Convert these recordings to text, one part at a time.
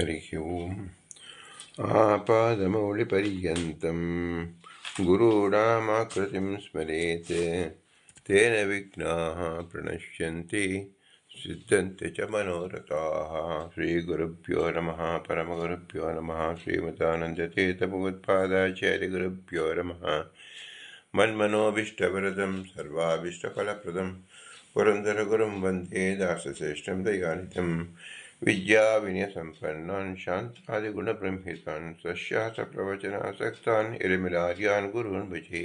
हरिः ओम्। आपादमौलिपर्यन्तं गुरूणामाकृतिं स्मरेत्। तेन विघ्नाः प्रणश्यन्ति सिद्धन्ति च मनोरथाः। श्रीगुरुभ्यो नमः परमगुरुभ्यो नमः श्रीमतानन्दतीर्थभगवत्पादाचार्यगुरुभ्यो नमः। मन्मनोभीष्टवरदं सर्वाभीष्टफलप्रदं पुरन्दरगुरुं वन्दे दासश्रेष्ठं दयानिधं विद्याविनयसम्पन्नान् शान्तादिगुणब्रह्मितान् सस्यासप्रवचनासक्तान् इरमिलार्यान् गुरून् भजे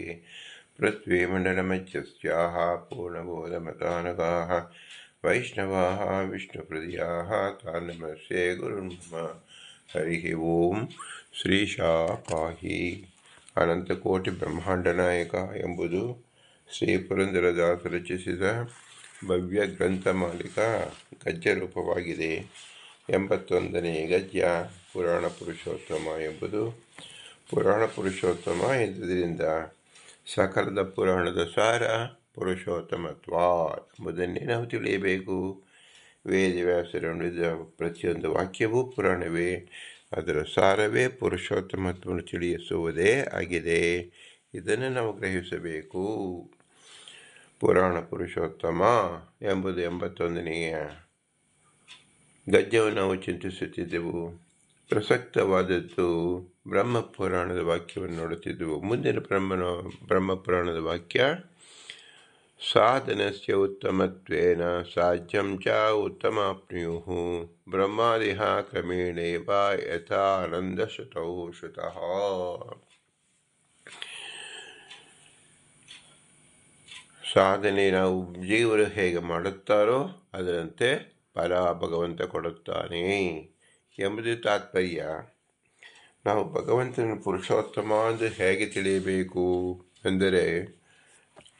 पृथ्वीमण्डलमध्यस्याः पूर्णबोधमतानगाः वैष्णवाः विष्णुप्रदियाः तान् नमस्ये गुरुन् मम हरिः ಓಂ ಶ್ರೀಶಾ ಪಾಹಿ ಅನಂತಕೋಟಿ ಬ್ರಹ್ಮಾಂಡ ನಾಯಕ ಎಂಬುದು ಶ್ರೀ ಪುರಂದರದಾಸ ರಚಿಸಿದ ಭವ್ಯ ಗ್ರಂಥ ಮಾಲಿಕ, ಗದ್ಯ ರೂಪವಾಗಿದೆ. ಎಂಬತ್ತೊಂದನೇ ಗದ್ಯ, ಪುರಾಣ ಪುರುಷೋತ್ತಮ ಎಂಬುದು. ಪುರಾಣ ಪುರುಷೋತ್ತಮ ಎಂಬುದರಿಂದ ಸಕಲದ ಪುರಾಣದ ಸಾರ ಪುರುಷೋತ್ತಮತ್ವ ಎಂಬುದನ್ನೇ ನಾವು ತಿಳಿಯಬೇಕು. ವೇದವ್ಯಾಸರು ನುಡಿದ ಪ್ರತಿಯೊಂದು ವಾಕ್ಯವೂ ಪುರಾಣವೇ. ಅದರ ಸಾರವೇ ಪುರುಷೋತ್ತಮತ್ವವನ್ನು ತಿಳಿಸುವುದೇ ಆಗಿದೆ. ಇದನ್ನು ನಾವು ಗ್ರಹಿಸಬೇಕು. ಪುರಾಣ ಪುರುಷೋತ್ತಮ ಎಂಬುದು ಎಂಬತ್ತೊಂದನೆಯ ಗದ್ಯವನ್ನು ನಾವು ಚಿಂತಿಸುತ್ತಿದ್ದೆವು. ಪ್ರಸಕ್ತವಾದದ್ದು ಬ್ರಹ್ಮ ಪುರಾಣದ ವಾಕ್ಯವನ್ನು ನೋಡುತ್ತಿದ್ದೆವು. ಮುಂದಿನ ಬ್ರಹ್ಮನ ಬ್ರಹ್ಮ ಪುರಾಣದ ವಾಕ್ಯ, ಸಾಧನಸ್ಯ ಉತ್ತಮತ್ವೇನ ಸಾಧ್ಯಂ ಚ ಉತ್ತಮಾಪ್ನುಯುಃ ಬ್ರಹ್ಮಾದಿಹ ಕ್ರಮೇಣೇವ ಯಥಾನಂದ ಶುತೌ. ಶ್ರುತಃ ಸಾಧನೆ ನಾವು ಜೀವರು ಹೇಗೆ ಮಾಡುತ್ತಾರೋ ಅದರಂತೆ ಫಲ ಭಗವಂತ ಕೊಡುತ್ತಾನೆ ಎಂಬುದು ತಾತ್ಪರ್ಯ. ನಾವು ಭಗವಂತನ ಪುರುಷೋತ್ತಮ ಎಂದು ಹೇಗೆ ತಿಳಿಯಬೇಕು ಎಂದರೆ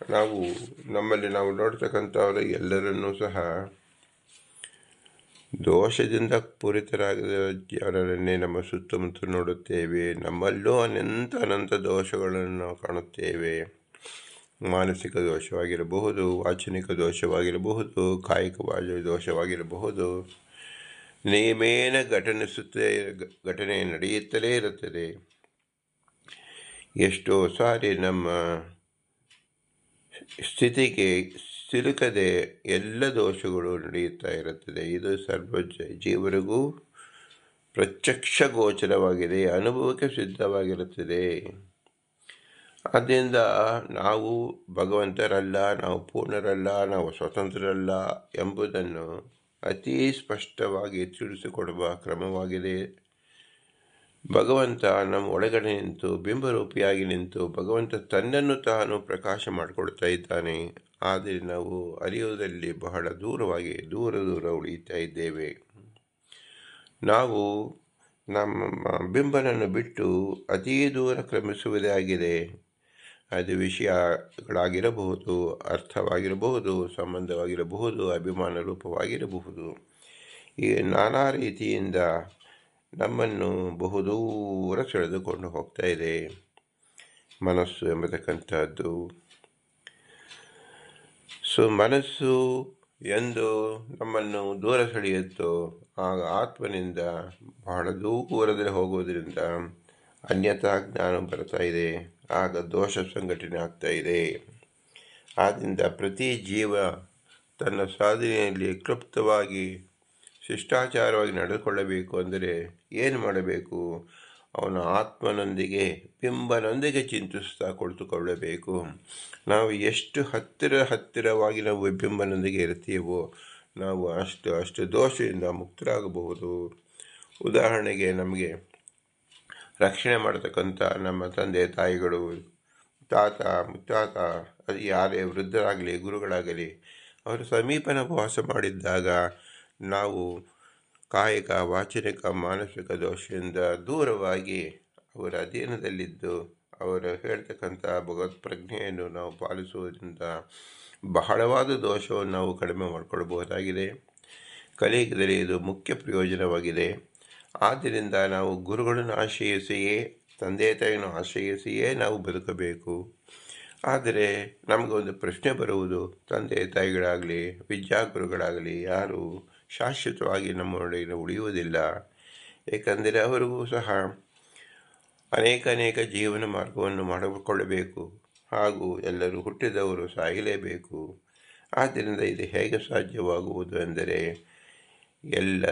ನಾವು ನಮ್ಮಲ್ಲಿ ನಾವು ನೋಡ್ತಕ್ಕಂಥವರು ಎಲ್ಲರನ್ನೂ ಸಹ ದೋಷದಿಂದ ಪೂರಿತರಾಗದ ಜನರನ್ನೇ ನಮ್ಮ ಸುತ್ತಮುತ್ತ ನೋಡುತ್ತೇವೆ. ನಮ್ಮಲ್ಲೂ ಅನಂತ ಅನಂತ ದೋಷಗಳನ್ನು ನಾವು ಕಾಣುತ್ತೇವೆ. ಮಾನಸಿಕ ದೋಷವಾಗಿರಬಹುದು, ವಾಚನಿಕ ದೋಷವಾಗಿರಬಹುದು, ಕಾಯಿಕ ದೋಷವಾಗಿರಬಹುದು. ನೇಮೇನ ಘಟನಿಸುತ್ತೇ, ಘಟನೆ ನಡೆಯುತ್ತಲೇ ಇರುತ್ತದೆ. ಎಷ್ಟೋ ಸಾರಿ ನಮ್ಮ ಸ್ಥಿತಿಗೆ ಸಿಲುಕದೆ ಎಲ್ಲ ದೋಷಗಳು ನಡೆಯುತ್ತಾ ಇರುತ್ತದೆ. ಇದು ಸರ್ವ ಜೀವರಿಗೂ ಪ್ರತ್ಯಕ್ಷ ಗೋಚರವಾಗಿದೆ, ಅನುಭವಕ್ಕೆ ಸಿದ್ಧವಾಗಿರುತ್ತದೆ. ಆದ್ದರಿಂದ ನಾವು ಭಗವಂತರಲ್ಲ, ನಾವು ಪೂರ್ಣರಲ್ಲ, ನಾವು ಸ್ವತಂತ್ರರಲ್ಲ ಎಂಬುದನ್ನು ಅತೀ ಸ್ಪಷ್ಟವಾಗಿ ತಿಳಿಸಿಕೊಡುವ ಕ್ರಮವಾಗಿದೆ. ಭಗವಂತ ನಮ್ಮ ಒಳಗಡೆ ನಿಂತು, ಬಿಂಬರೂಪಿಯಾಗಿ ನಿಂತು, ಭಗವಂತ ತನ್ನನ್ನು ತಾನು ಪ್ರಕಾಶ ಮಾಡಿಕೊಡ್ತಾ ಇದ್ದಾನೆ. ಆದರೆ ನಾವು ಅರಿಯುವುದರಲ್ಲಿ ಬಹಳ ದೂರವಾಗಿ, ದೂರ ದೂರ ಉಳಿಯುತ್ತಾ ಇದ್ದೇವೆ. ನಾವು ನಮ್ಮ ಬಿಂಬನನ್ನು ಬಿಟ್ಟು ಅತೀ ದೂರ ಕ್ರಮಿಸುವುದೇ ಆಗಿದೆ. ಅದು ವಿಷಯಗಳಾಗಿರಬಹುದು ಅರ್ಥವಾಗಿರಬಹುದು, ಸಂಬಂಧವಾಗಿರಬಹುದು, ಅಭಿಮಾನ ರೂಪವಾಗಿರಬಹುದು. ಈ ನಾನಾ ರೀತಿಯಿಂದ ನಮ್ಮನ್ನು ಬಹುದೂರ ಸೆಳೆದುಕೊಂಡು ಹೋಗ್ತಾ ಇದೆ. ಮನಸ್ಸು ಎಂಬತಕ್ಕಂಥದ್ದು. ಸೊ, ಮನಸ್ಸು ಎಂದು ನಮ್ಮನ್ನು ದೂರ ಸೆಳೆಯುತ್ತೋ, ಆಗ ಆತ್ಮನಿಂದ ಬಹಳ ದೂರದಲ್ಲಿ ಹೋಗುವುದರಿಂದ ಅನ್ಯತಾ ಜ್ಞಾನ ಬರ್ತಾ ಇದೆ. ಆಗ ದೋಷ ಸಂಘಟನೆ ಆಗ್ತಾ ಇದೆ ಆದ್ದರಿಂದ ಪ್ರತಿ ಜೀವ ತನ್ನ ಸಾಧನೆಯಲ್ಲಿ ಕ್ಲುಪ್ತವಾಗಿ, ಶಿಷ್ಟಾಚಾರವಾಗಿ ನಡೆದುಕೊಳ್ಳಬೇಕು ಅಂದರೆ ಏನು ಮಾಡಬೇಕು? ಅವನ ಆತ್ಮನೊಂದಿಗೆ, ಬಿಂಬನೊಂದಿಗೆ ಚಿಂತಿಸ್ತಾ ಕುಳಿತುಕೊಳ್ಳಬೇಕು. ನಾವು ಎಷ್ಟು ಹತ್ತಿರ ಹತ್ತಿರವಾಗಿ ನಾವು ಬಿಂಬನೊಂದಿಗೆ ಇರ್ತೀವೋ, ನಾವು ಅಷ್ಟು ಅಷ್ಟು ದೋಷದಿಂದ ಮುಕ್ತರಾಗಬಹುದು. ಉದಾಹರಣೆಗೆ ನಮಗೆ ರಕ್ಷಣೆ ಮಾಡತಕ್ಕಂಥ ನಮ್ಮ ತಂದೆ, ತಾಯಿಗಳು, ತಾತ, ಮುತ್ತಾತ, ಅದು ಯಾರೇ ವೃದ್ಧರಾಗಲಿ, ಗುರುಗಳಾಗಲಿ, ಅವರು ಸಮೀಪನ ವಾಸ ಮಾಡಿದ್ದಾಗ ನಾವು ಕಾಯಕ, ವಾಚನಿಕ, ಮಾನಸಿಕ ದೋಷದಿಂದ ದೂರವಾಗಿ ಅವರ ಅಧೀನದಲ್ಲಿದ್ದು, ಅವರು ಹೇಳ್ತಕ್ಕಂಥ ಭಗವತ್ ಪ್ರಜ್ಞೆಯನ್ನು ನಾವು ಪಾಲಿಸುವುದರಿಂದ ಬಹಳವಾದ ದೋಷವನ್ನು ನಾವು ಕಡಿಮೆ ಮಾಡಿಕೊಳ್ಬಹುದಾಗಿದೆ. ಕಲಿಯುಗದಲ್ಲಿ ಇದು ಮುಖ್ಯ ಪ್ರಯೋಜನವಾಗಿದೆ. ಆದ್ದರಿಂದ ನಾವು ಗುರುಗಳನ್ನು ಆಶ್ರಯಿಸಿಯೇ, ತಂದೆ ತಾಯಿಯನ್ನು ಆಶ್ರಯಿಸಿಯೇ ನಾವು ಬದುಕಬೇಕು. ಆದರೆ ನಮಗೆ ಒಂದು ಪ್ರಶ್ನೆ ಬರುವುದು, ತಂದೆ ತಾಯಿಗಳಾಗಲಿ, ವಿದ್ಯಾಗುರುಗಳಾಗಲಿ ಯಾರು ಶಾಶ್ವತವಾಗಿ ನಮ್ಮೊಳಗೆ ಉಳಿಯುವುದಿಲ್ಲ. ಏಕೆಂದರೆ ಅವರಿಗೂ ಸಹ ಅನೇಕ ಅನೇಕ ಜೀವನ ಮಾರ್ಗವನ್ನು ಮಾಡಿಕೊಳ್ಳಬೇಕು. ಹಾಗೂ ಎಲ್ಲರೂ ಹುಟ್ಟಿದವರು ಸಾಯಲೇಬೇಕು. ಆದ್ದರಿಂದ ಇದು ಹೇಗೆ ಸಾಧ್ಯವಾಗುವುದು ಎಂದರೆ, ಎಲ್ಲ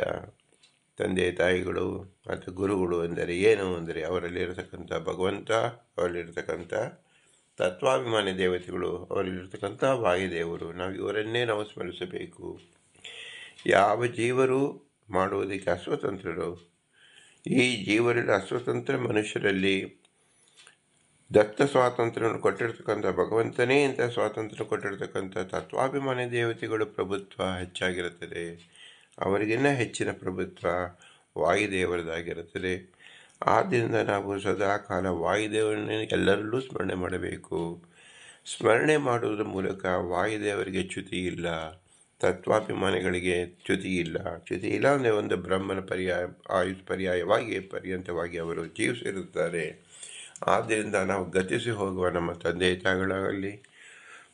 ತಂದೆ ತಾಯಿಗಳು ಮತ್ತು ಗುರುಗಳು ಎಂದರೆ ಏನು ಅಂದರೆ ಅವರಲ್ಲಿರತಕ್ಕಂಥ ಭಗವಂತ, ಅವರಲ್ಲಿರತಕ್ಕಂಥ ತತ್ವಾಭಿಮಾನಿ ದೇವತೆಗಳು, ಅವರಲ್ಲಿರ್ತಕ್ಕಂಥ ವಾಯುದೇವರು. ನಾವು ಇವರನ್ನೇ ನಾವು ಸ್ಮರಿಸಬೇಕು. ಯಾವ ಜೀವರು ಮಾಡುವುದಕ್ಕೆ ಅಸ್ವತಂತ್ರರು? ಈ ಜೀವರಲ್ಲಿ ಅಸ್ವತಂತ್ರ ಮನುಷ್ಯರಲ್ಲಿ ದತ್ತ ಸ್ವಾತಂತ್ರ್ಯವನ್ನು ಕೊಟ್ಟಿರ್ತಕ್ಕಂಥ ಭಗವಂತನೇ ಇಂಥ ಸ್ವಾತಂತ್ರ್ಯ ಕೊಟ್ಟಿರ್ತಕ್ಕಂಥ ತತ್ವಾಭಿಮಾನಿ ದೇವತೆಗಳು ಪ್ರಭುತ್ವ ಹೆಚ್ಚಾಗಿರುತ್ತದೆ. ಅವರಿಗಿನ್ನ ಹೆಚ್ಚಿನ ಪ್ರಭುತ್ವ ವಾಯುದೇವರದಾಗಿರುತ್ತದೆ. ಆದ್ದರಿಂದ ನಾವು ಸದಾ ಕಾಲ ವಾಯುದೇವರನ್ನೇ ಎಲ್ಲರಲ್ಲೂ ಸ್ಮರಣೆ ಮಾಡಬೇಕು. ಸ್ಮರಣೆ ಮಾಡುವುದರ ಮೂಲಕ ವಾಯುದೇವರಿಗೆ ಚ್ಯುತಿ ಇಲ್ಲ, ತತ್ವಾಭಿಮಾನಿಗಳಿಗೆ ಚ್ಯುತಿ ಇಲ್ಲ. ಚ್ಯುತಿ ಇಲ್ಲ ಅಂದರೆ ಒಂದು ಬ್ರಹ್ಮನ ಪರ್ಯಾಯ ಆಯುಷ್ ಪರ್ಯಾಯವಾಗಿ, ಪರ್ಯಂತವಾಗಿ ಅವರು ಜೀವಿಸಿರುತ್ತಾರೆ ಆದ್ದರಿಂದ ನಾವು ಗತಿಸಿ ಹೋಗುವ ನಮ್ಮ ತಂದೆ ತಾಯಿಗಳಾಗಲಿ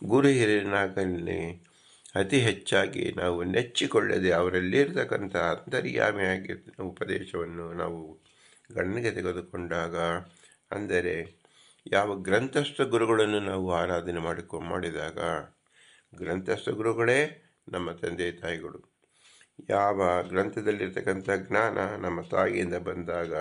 ಗುರು ಹಿರಿಯನಾಗಲಿ ಅತಿ ಹೆಚ್ಚಾಗಿ ನಾವು ನೆಚ್ಚಿಕೊಳ್ಳದೆ ಅವರಲ್ಲಿರ್ತಕ್ಕಂಥ ಅಂತರ್ಯಾಮಿಯಾಗಿ ಉಪದೇಶವನ್ನು ನಾವು ಗಣನೆಗೆ ತೆಗೆದುಕೊಂಡಾಗ, ಅಂದರೆ ಯಾವ ಗ್ರಂಥಸ್ಥ ಗುರುಗಳನ್ನು ನಾವು ಆರಾಧನೆ ಮಾಡಿಕೊ, ಮಾಡಿದಾಗ, ಗ್ರಂಥಸ್ಥ ಗುರುಗಳೇ ನಮ್ಮ ತಂದೆ ತಾಯಿಗಳು. ಯಾವ ಗ್ರಂಥದಲ್ಲಿರ್ತಕ್ಕಂಥ ಜ್ಞಾನ ನಮ್ಮ ತಾಯಿಯಿಂದ ಬಂದಾಗ,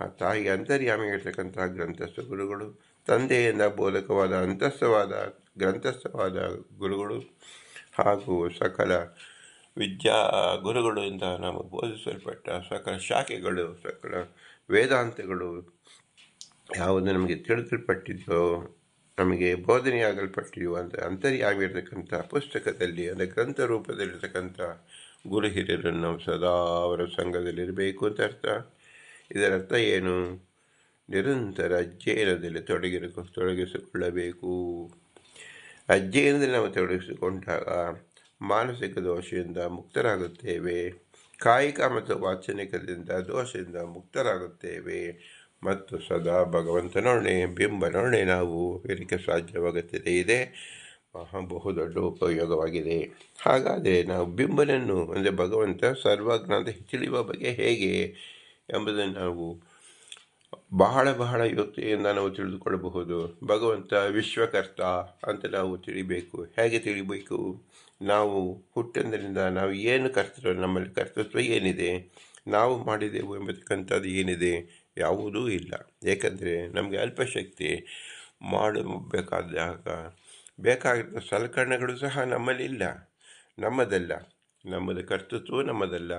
ಆ ತಾಯಿ ಅಂತರ್ಯಾಮಿಗಿರ್ತಕ್ಕಂಥ ಗ್ರಂಥಸ್ಥ ಗುರುಗಳು, ತಂದೆಯಿಂದ ಬೋಧಕವಾದ ಅಂತಸ್ಥವಾದ, ಗ್ರಂಥಸ್ಥವಾದ ಗುರುಗಳು ಹಾಗೂ ಸಕಲ ವಿದ್ಯಾ ಗುರುಗಳಿಂದ ನಾವು ಬೋಧಿಸಲ್ಪಟ್ಟ ಸಕಲ ಶಾಖೆಗಳು, ಸಕಲ ವೇದಾಂತಗಳು ಯಾವುದು ನಮಗೆ ತಿಳಿದಲ್ಪಟ್ಟಿದ್ದೋ ನಮಗೆ ಬೋಧನೆಯಾಗಲ್ಪಟ್ಟಿದೆಯೋ ಅಂತ ಅಂತರ್ಯಾಗಿರ್ತಕ್ಕಂಥ ಪುಸ್ತಕದಲ್ಲಿ ಅಂದರೆ ಗ್ರಂಥ ರೂಪದಲ್ಲಿರ್ತಕ್ಕಂಥ ಗುರು ಹಿರಿಯರನ್ನು ನಾವು ಸದಾ ಅವರ ಸಂಘದಲ್ಲಿರಬೇಕು ಅಂತ ಅರ್ಥ. ಇದರ ಅರ್ಥ ಏನು? ನಿರಂತರ ಅಧ್ಯಯನದಲ್ಲಿ ತೊಡಗಿರ ತೊಡಗಿಸಿಕೊಳ್ಳಬೇಕು. ಅಧ್ಯಯನದಲ್ಲಿ ನಾವು ತೊಡಗಿಸಿಕೊಂಡಾಗ ಮಾನಸಿಕ ದೋಷದಿಂದ ಮುಕ್ತರಾಗುತ್ತೇವೆ. ಕಾಯಿಕ ಮತ್ತು ವಾಚನಿಕದಿಂದ ದೋಷದಿಂದ ಮುಕ್ತರಾಗುತ್ತೇವೆ. ಮತ್ತು ಸದಾ ಭಗವಂತನೊಡನೆ, ಬಿಂಬನೊಡನೆ ನಾವು ಇರಕ್ಕೆ ಸಾಧ್ಯವಾಗುತ್ತದೆ. ಇದೆ ಬಹುದೊಡ್ಡ ಉಪಯೋಗವಾಗಿದೆ. ಹಾಗಾದರೆ ನಾವು ಬಿಂಬನನ್ನು, ಅಂದರೆ ಭಗವಂತ ಸರ್ವಜ್ಞ ಅಂತ ತಿಳಿಯುವ ಬಗ್ಗೆ ಹೇಗೆ ಎಂಬುದನ್ನು ನಾವು ಬಹಳ ಬಹಳ ಯುಕ್ತಿಯಿಂದ ನಾವು ತಿಳಿದುಕೊಳ್ಳಬಹುದು. ಭಗವಂತ ವಿಶ್ವಕರ್ತ ಅಂತ ನಾವು ತಿಳಿಬೇಕು. ಹೇಗೆ ತಿಳಿಬೇಕು? ನಾವು ಹುಟ್ಟಂದರಿಂದ ನಾವು ಏನು ಕರ್ತೃ, ನಮ್ಮಲ್ಲಿ ಕರ್ತೃತ್ವ ಏನಿದೆ? ನಾವು ಮಾಡಿದೆವು ಎಂಬತಕ್ಕಂಥದ್ದು ಏನಿದೆ? ಯಾವುದೂ ಇಲ್ಲ. ಏಕೆಂದರೆ ನಮಗೆ ಅಲ್ಪಶಕ್ತಿ ಮಾಡಬೇಕಾದಾಗ ಬೇಕಾಗಿರುವ ಸಲಕರಣೆಗಳು ಸಹ ನಮ್ಮಲ್ಲಿ ಇಲ್ಲ. ನಮ್ಮದಲ್ಲ. ನಮ್ಮದು ಕರ್ತೃತ್ವ ನಮ್ಮದಲ್ಲ.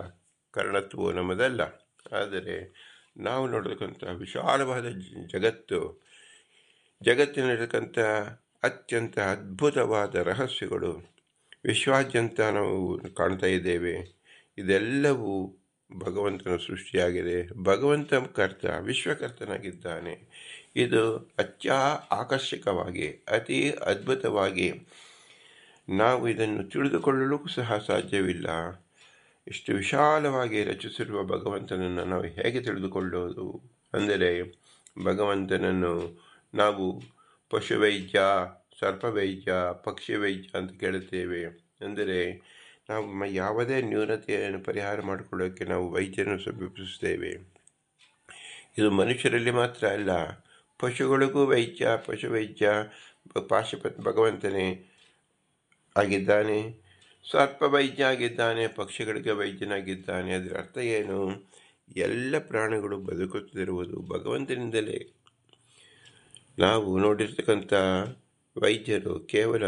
ಕರ್ಣತ್ವ ನಮ್ಮದಲ್ಲ. ಆದರೆ ನಾವು ನೋಡತಕ್ಕಂಥ ವಿಶಾಲವಾದ ಜಗತ್ತು, ಜಗತ್ತಿನಲ್ಲಿರತಕ್ಕಂಥ ಅತ್ಯಂತ ಅದ್ಭುತವಾದ ರಹಸ್ಯಗಳು, ವಿಶ್ವಾದ್ಯಂತ ನಾವು ಕಾಣ್ತಾ ಇದ್ದೇವೆ. ಇದೆಲ್ಲವೂ ಭಗವಂತನ ಸೃಷ್ಟಿಯಾಗಿದೆ. ಭಗವಂತ ಕರ್ತ, ವಿಶ್ವಕರ್ತನಾಗಿದ್ದಾನೆ. ಇದು ಅತ್ಯ ಆಕರ್ಷಕವಾಗಿ, ಅತಿ ಅದ್ಭುತವಾಗಿ ನಾವು ಇದನ್ನು ತಿಳಿದುಕೊಳ್ಳಲು ಸಹ ಸಾಧ್ಯವಿಲ್ಲ. ಇಷ್ಟು ವಿಶಾಲವಾಗಿ ರಚಿಸಿರುವ ಭಗವಂತನನ್ನು ನಾವು ಹೇಗೆ ತಿಳಿದುಕೊಳ್ಳೋದು ಅಂದರೆ, ಭಗವಂತನನ್ನು ನಾವು ಪಶುವೈದ್ಯ, ಸರ್ಪವೈದ್ಯ ಪಕ್ಷಿ ವೈದ್ಯ ಅಂತ ಕೇಳುತ್ತೇವೆ. ಅಂದರೆ, ನಾವು ಯಾವುದೇ ನ್ಯೂನತೆಯನ್ನು ಪರಿಹಾರ ಮಾಡಿಕೊಳ್ಳೋಕ್ಕೆ ನಾವು ವೈದ್ಯರನ್ನು ಸಮೀಪಿಸುತ್ತೇವೆ. ಇದು ಮನುಷ್ಯರಲ್ಲಿ ಮಾತ್ರ ಅಲ್ಲ, ಪಶುಗಳಿಗೂ ವೈದ್ಯ, ಪಶುವೈದ್ಯ ಪಾಶುಪತ್ ಭಗವಂತನೇ ಆಗಿದ್ದಾನೆ. ಸರ್ಪ ವೈದ್ಯ ಆಗಿದ್ದಾನೆ, ಪಕ್ಷಿಗಳಿಗೆ ವೈದ್ಯನಾಗಿದ್ದಾನೆ. ಅದರ ಅರ್ಥ ಏನು? ಎಲ್ಲ ಪ್ರಾಣಿಗಳು ಬದುಕುತ್ತಿರುವುದು ಭಗವಂತನಿಂದಲೇ. ನಾವು ನೋಡಿರ್ತಕ್ಕಂಥ ವೈದ್ಯರು ಕೇವಲ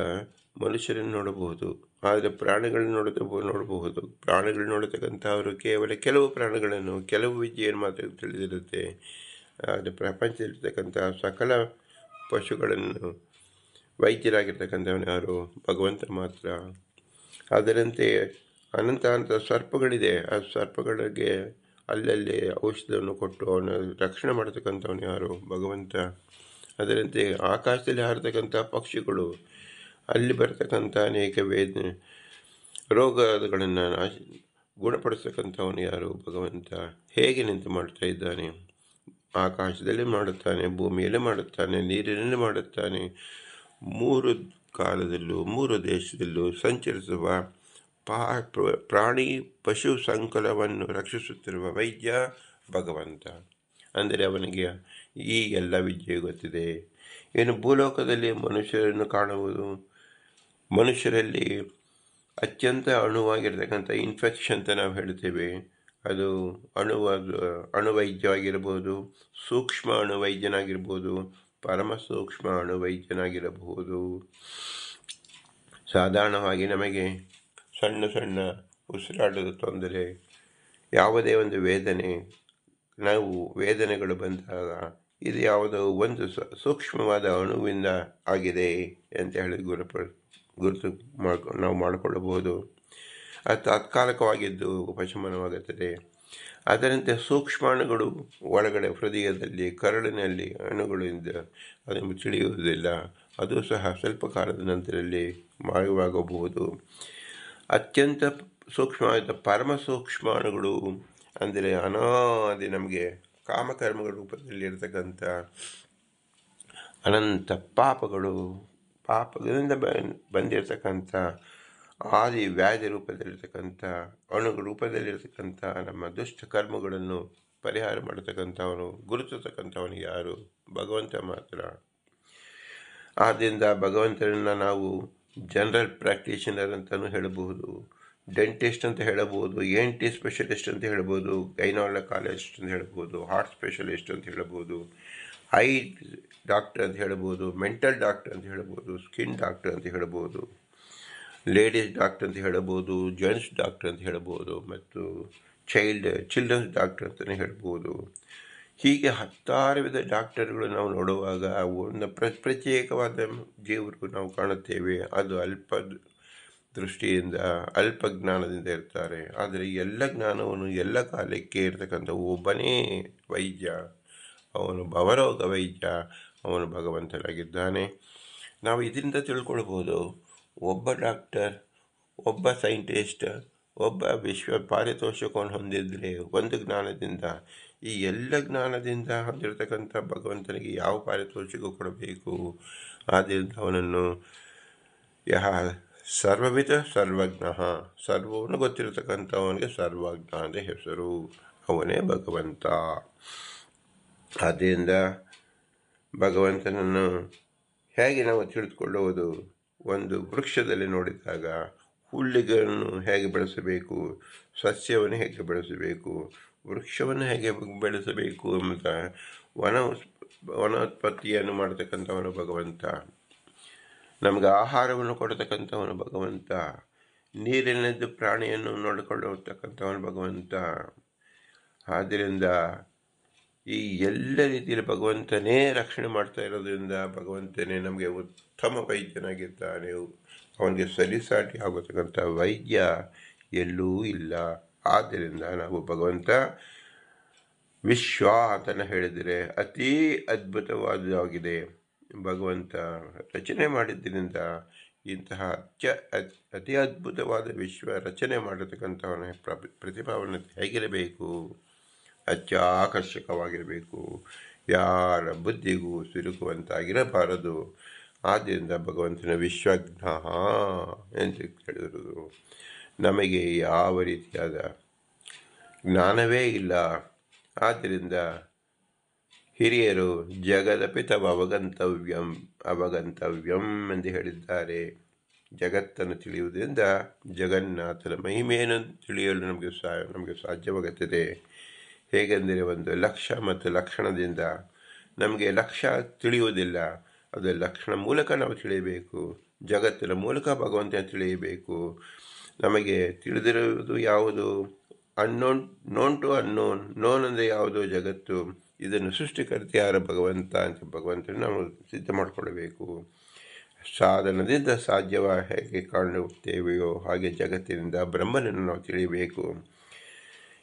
ಮನುಷ್ಯರನ್ನು ನೋಡಬಹುದು, ಆದರೆ ಪ್ರಾಣಿಗಳನ್ನ ನೋಡ ನೋಡಬಹುದು. ಪ್ರಾಣಿಗಳು ನೋಡತಕ್ಕಂಥವರು ಕೇವಲ ಕೆಲವು ಪ್ರಾಣಿಗಳನ್ನು, ಕೆಲವು ವಿದ್ಯೆಯನ್ನು ಮಾತ್ರ ತಿಳಿದಿರುತ್ತೆ. ಆದರೆ ಪ್ರಪಂಚದಲ್ಲಿರ್ತಕ್ಕಂಥ ಸಕಲ ಪಶುಗಳನ್ನು ವೈದ್ಯರಾಗಿರ್ತಕ್ಕಂಥವನು ಯಾರು? ಭಗವಂತ ಮಾತ್ರ. ಅದರಂತೆ ಅನಂತ ಅನಂತ ಸರ್ಪಗಳಿದೆ. ಆ ಸರ್ಪಗಳಿಗೆ ಅಲ್ಲಲ್ಲಿ ಔಷಧವನ್ನು ಕೊಟ್ಟು ಅವನ ರಕ್ಷಣೆ ಮಾಡತಕ್ಕಂಥವನು ಯಾರು? ಭಗವಂತ. ಅದರಂತೆ ಆಕಾಶದಲ್ಲಿ ಹಾರತಕ್ಕಂಥ ಪಕ್ಷಿಗಳು, ಅಲ್ಲಿ ಬರತಕ್ಕಂಥ ಅನೇಕ ವೇದನೆ ರೋಗಗಳನ್ನು ನಾಶ ಗುಣಪಡಿಸ್ತಕ್ಕಂಥವನು ಯಾರು? ಭಗವಂತ. ಹೇಗೆ ನಿಂತು ಮಾಡ್ತಾ ಇದ್ದಾನೆ? ಆಕಾಶದಲ್ಲಿ ಮಾಡುತ್ತಾನೆ, ಭೂಮಿಯಲ್ಲಿ ಮಾಡುತ್ತಾನೆ, ನೀರಿನಲ್ಲಿ ಮಾಡುತ್ತಾನೆ. ಮೂರು ಕಾಲದಲ್ಲೂ, ಮೂರು ದೇಶದಲ್ಲೂ ಸಂಚರಿಸುವ ಪಾ ಪ್ರಾಣಿ ಪಶು ಸಂಕುಲವನ್ನು ರಕ್ಷಿಸುತ್ತಿರುವ ವೈದ್ಯ ಭಗವಂತ. ಅಂದರೆ ಅವನಿಗೆ ಈ ಎಲ್ಲ ವಿದ್ಯೆ ಗೊತ್ತಿದೆ. ಏನು ಭೂಲೋಕದಲ್ಲಿ ಮನುಷ್ಯರನ್ನು ಕಾಣುವುದು, ಮನುಷ್ಯರಲ್ಲಿ ಅತ್ಯಂತ ಅಣುವಾಗಿರ್ತಕ್ಕಂಥ ಇನ್ಫೆಕ್ಷನ್ ಅಂತ ನಾವು ಹೇಳ್ತೇವೆ ಅದು ಅಣುವಾದ ಅಣುವೈದ್ಯವಾಗಿರ್ಬೋದು, ಸೂಕ್ಷ್ಮ ಅಣುವೈದ್ಯನಾಗಿರ್ಬೋದು ಪರಮ ಸೂಕ್ಷ್ಮ ಅಣುವೈದ್ಯನಾಗಿರಬಹುದು ಸಾಧಾರಣವಾಗಿ ನಮಗೆ ಸಣ್ಣ ಸಣ್ಣ ಉಸಿರಾಟದ ತೊಂದರೆ, ಯಾವುದೇ ಒಂದು ವೇದನೆ, ನಾವು, ವೇದನೆಗಳು ಬಂದಾಗ ಇದು ಯಾವುದೋ ಒಂದು ಸೂಕ್ಷ್ಮವಾದ ಅಣುವಿಂದ ಆಗಿದೆ ಅಂತ ಹೇಳಿ ಗುರುಪ ಗುರುತು ಮಾಡ್ಕೊ, ನಾವು ಮಾಡಿಕೊಳ್ಳಬಹುದು. ಅದು ತಾತ್ಕಾಲಿಕವಾಗಿದ್ದು ಉಪಶಮನವಾಗುತ್ತದೆ. ಅದರಂತೆ ಸೂಕ್ಷ್ಮಾಣುಗಳು ಒಳಗಡೆ ಹೃದಯದಲ್ಲಿ, ಕರಳಿನಲ್ಲಿ ಅಣುಗಳಿಂದ ಅದನ್ನು ತಿಳಿಯುವುದಿಲ್ಲ. ಅದು ಸಹ ಸ್ವಲ್ಪ ಕಾಲದ ನಂತರದಲ್ಲಿ ಮಾಯವಾಗಬಹುದು. ಅತ್ಯಂತ ಸೂಕ್ಷ್ಮವಾದ ಪರಮ ಸೂಕ್ಷ್ಮಾಣುಗಳು ಅಂದರೆ ಅನಾದಿ ನಮಗೆ ಕಾಮಕರ್ಮಗಳ ರೂಪದಲ್ಲಿ ಇರತಕ್ಕಂಥ ಅನಂತ ಪಾಪಗಳು, ಪಾಪಗಳಿಂದ ಬಂದಿರತಕ್ಕಂಥ ಆದಿ ವ್ಯಾಧಿ ರೂಪದಲ್ಲಿರ್ತಕ್ಕಂಥ ಅಣು ರೂಪದಲ್ಲಿರ್ತಕ್ಕಂಥ, ನಮ್ಮ ದುಷ್ಟ ಕರ್ಮಗಳನ್ನು ಪರಿಹಾರ ಮಾಡತಕ್ಕಂಥವನು, ಗುರುತಿಸತಕ್ಕಂಥವನು ಯಾರು? ಭಗವಂತ ಮಾತ್ರ. ಆದ್ದರಿಂದ ಭಗವಂತನನ್ನು ನಾವು ಜನರಲ್ ಪ್ರಾಕ್ಟೀಷನರ್ ಅಂತಲೂ ಹೇಳಬಹುದು ಡೆಂಟಿಸ್ಟ್ ಅಂತ ಹೇಳಬಹುದು ಎನ್ ಟಿ ಸ್ಪೆಷಲಿಸ್ಟ್ ಅಂತ ಹೇಳ್ಬೋದು ಗೈನಾಲಕಾಲಜಿಸ್ಟ್ ಅಂತ ಹೇಳ್ಬೋದು ಹಾರ್ಟ್ ಸ್ಪೆಷಲಿಸ್ಟ್ ಅಂತ ಹೇಳ್ಬೋದು ಐ ಡಾಕ್ಟರ್ ಅಂತ ಹೇಳ್ಬೋದು ಮೆಂಟಲ್ ಡಾಕ್ಟರ್ ಅಂತ ಹೇಳ್ಬೋದು ಸ್ಕಿನ್ ಡಾಕ್ಟರ್ ಅಂತ ಹೇಳ್ಬೋದು ಲೇಡೀಸ್ ಡಾಕ್ಟರ್ ಅಂತ ಹೇಳಬಹುದು ಜೆಂಟ್ಸ್ ಡಾಕ್ಟರ್ ಅಂತ ಹೇಳಬಹುದು ಮತ್ತು ಚೈಲ್ಡ್, ಚಿಲ್ಡ್ರನ್ಸ್ ಡಾಕ್ಟರ್ ಅಂತಲೇ ಹೇಳ್ಬೋದು. ಹೀಗೆ ಹತ್ತಾರು ವಿಧ ಡಾಕ್ಟರ್ಗಳು ನಾವು ನೋಡುವಾಗ ಒಂದು ಪ್ರ, ಪ್ರತ್ಯೇಕವಾದ ಜೀವರು ನಾವು ಕಾಣುತ್ತೇವೆ. ಅದು ಅಲ್ಪ ದೃಷ್ಟಿಯಿಂದ, ಅಲ್ಪ ಜ್ಞಾನದಿಂದ ಇರ್ತಾರೆ. ಆದರೆ ಎಲ್ಲ ಜ್ಞಾನವನ್ನು ಎಲ್ಲ ಕಾಲಕ್ಕೆ ಇರತಕ್ಕಂಥ ಒಬ್ಬನೇ ವೈದ್ಯ, ಅವನು ಭವರೋಗ ವೈದ್ಯ, ಅವನು ಭಗವಂತನಾಗಿದ್ದಾನೆ. ನಾವು ಇದರಿಂದ ತಿಳ್ಕೊಳ್ಬೋದು. ಒಬ್ಬ ಡಾಕ್ಟರ್, ಒಬ್ಬ ಸೈಂಟಿಸ್ಟ್, ಒಬ್ಬ ವಿಶ್ವ ಪಾರಿತೋಷಕವನ್ನು ಹೊಂದಿದ್ರೆ ಒಂದು ಜ್ಞಾನದಿಂದ, ಈ ಎಲ್ಲ ಜ್ಞಾನದಿಂದ ಹೊಂದಿರತಕ್ಕಂಥ ಭಗವಂತನಿಗೆ ಯಾವ ಪಾರಿತೋಷಿಕ ಕೊಡಬೇಕು? ಆದ್ದರಿಂದ ಅವನನ್ನು, ಯಹ ಸರ್ವವಿಧ ಸರ್ವಜ್ಞ, ಸರ್ವವನ್ನು ಗೊತ್ತಿರತಕ್ಕಂಥವನಿಗೆ ಸರ್ವಜ್ಞ ಅಂತ ಹೆಸರು. ಅವನೇ ಭಗವಂತ. ಆದ್ದರಿಂದ ಭಗವಂತನನ್ನು ಹೇಗೆ ನಾವು ತಿಳಿದುಕೊಳ್ಳುವುದು? ಒಂದು ವೃಕ್ಷದಲ್ಲಿ ನೋಡಿದಾಗ ಹುಲ್ಲಿಗಳನ್ನು ಹೇಗೆ ಬೆಳೆಸಬೇಕು, ಸಸ್ಯವನ್ನು ಹೇಗೆ ಬೆಳೆಸಬೇಕು, ವೃಕ್ಷವನ್ನು ಹೇಗೆ ಬೆಳೆಸಬೇಕು ಎಂಬ ವನ ವನೋತ್ಪತ್ತಿಯನ್ನು ಮಾಡತಕ್ಕಂಥವನು ಭಗವಂತ. ನಮಗೆ ಆಹಾರವನ್ನು ಕೊಡತಕ್ಕಂಥವನು ಭಗವಂತ. ನೀರಿನದ್ದು ಪ್ರಾಣಿಯನ್ನು ನೋಡಿಕೊಳ್ಳತಕ್ಕಂಥವನು ಭಗವಂತ. ಆದ್ದರಿಂದ ಈ ಎಲ್ಲ ರೀತಿಯಲ್ಲಿ ಭಗವಂತನೇ ರಕ್ಷಣೆ ಮಾಡ್ತಾ ಇರೋದ್ರಿಂದ ಭಗವಂತನೇ ನಮಗೆ ಉತ್ತಮ ವೈದ್ಯನಾಗಿದ್ದಾನೆ ಅವನಿಗೆ ಸರಿಸಾಟಿ ಆಗತಕ್ಕಂಥ ವೈದ್ಯ ಎಲ್ಲೂ ಇಲ್ಲ. ಆದ್ದರಿಂದ ನಾವು ಭಗವಂತ ವಿಶ್ವ ಅಂತಲೇ ಹೇಳಿದರೆ ಅತೀ ಅದ್ಭುತವಾದಾಗಿದೆ ಭಗವಂತ ರಚನೆ ಮಾಡಿದ್ದರಿಂದ ಇಂತಹ ಅತ್ಯ ಅತ್- ಅದ್ಭುತವಾದ ವಿಶ್ವ ರಚನೆ ಮಾಡತಕ್ಕಂಥವನ ಪ್ರ ಪ್ರತಿಭಾವನೆ ಹೇಗಿರಬೇಕು? ಅತ್ಯಾಕರ್ಷಕವಾಗಿರಬೇಕು. ಯಾರ ಬುದ್ಧಿಗೂ ಸಿಲುಕುವಂತಾಗಿರಬಾರದು. ಆದ್ದರಿಂದ ಭಗವಂತನ ವಿಶ್ವಜ್ಞ ಎಂದು ಹೇಳಿದರು ನಮಗೆ ಯಾವ ರೀತಿಯಾದ ಜ್ಞಾನವೇ ಇಲ್ಲ. ಆದ್ದರಿಂದ ಹಿರಿಯರು ಜಗದ ಪಿತವ ಅವಗಂತವ್ಯಂ ಅವಗಂತವ್ಯಂ ಎಂದು ಹೇಳಿದ್ದಾರೆ. ಜಗತ್ತನ್ನು ತಿಳಿಯುವುದರಿಂದ ಜಗನ್ನಾಥನ ಮಹಿಮೆಯನ್ನು ತಿಳಿಯಲು ನಮಗೆ ಸಾ, ನಮಗೆ ಸಾಧ್ಯವಾಗುತ್ತದೆ. ಹೇಗೆಂದರೆ ಒಂದು ಲಕ್ಷ್ಯ ಮತ್ತು ಲಕ್ಷಣದಿಂದ ನಮಗೆ ಲಕ್ಷ್ಯ ತಿಳಿಯುವುದಿಲ್ಲ. ಅದು ಲಕ್ಷಣ ಮೂಲಕ ನಾವು ತಿಳಿಯಬೇಕು. ಜಗತ್ತಿನ ಮೂಲಕ ಭಗವಂತ ತಿಳಿಯಬೇಕು. ನಮಗೆ ತಿಳಿದಿರುವುದು ಯಾವುದು? Unknown known to unknown known ಅಂದರೆ ಯಾವುದು? ಜಗತ್ತು. ಇದನ್ನು ಸೃಷ್ಟಿಕರ್ತ ಯಾರ ಭಗವಂತ ಅಂತ ಭಗವಂತನ ನಾವು ಸಿದ್ಧ ಮಾಡಿಕೊಳ್ಳಬೇಕು. ಸಾಧನದಿಂದ ಸಾಧ್ಯವ ಹೇಗೆ ಕಾಣುತ್ತೇವೆಯೋ ಹಾಗೆ ಜಗತ್ತಿನಿಂದ ಬ್ರಹ್ಮನನ್ನು ನಾವು ತಿಳಿಯಬೇಕು.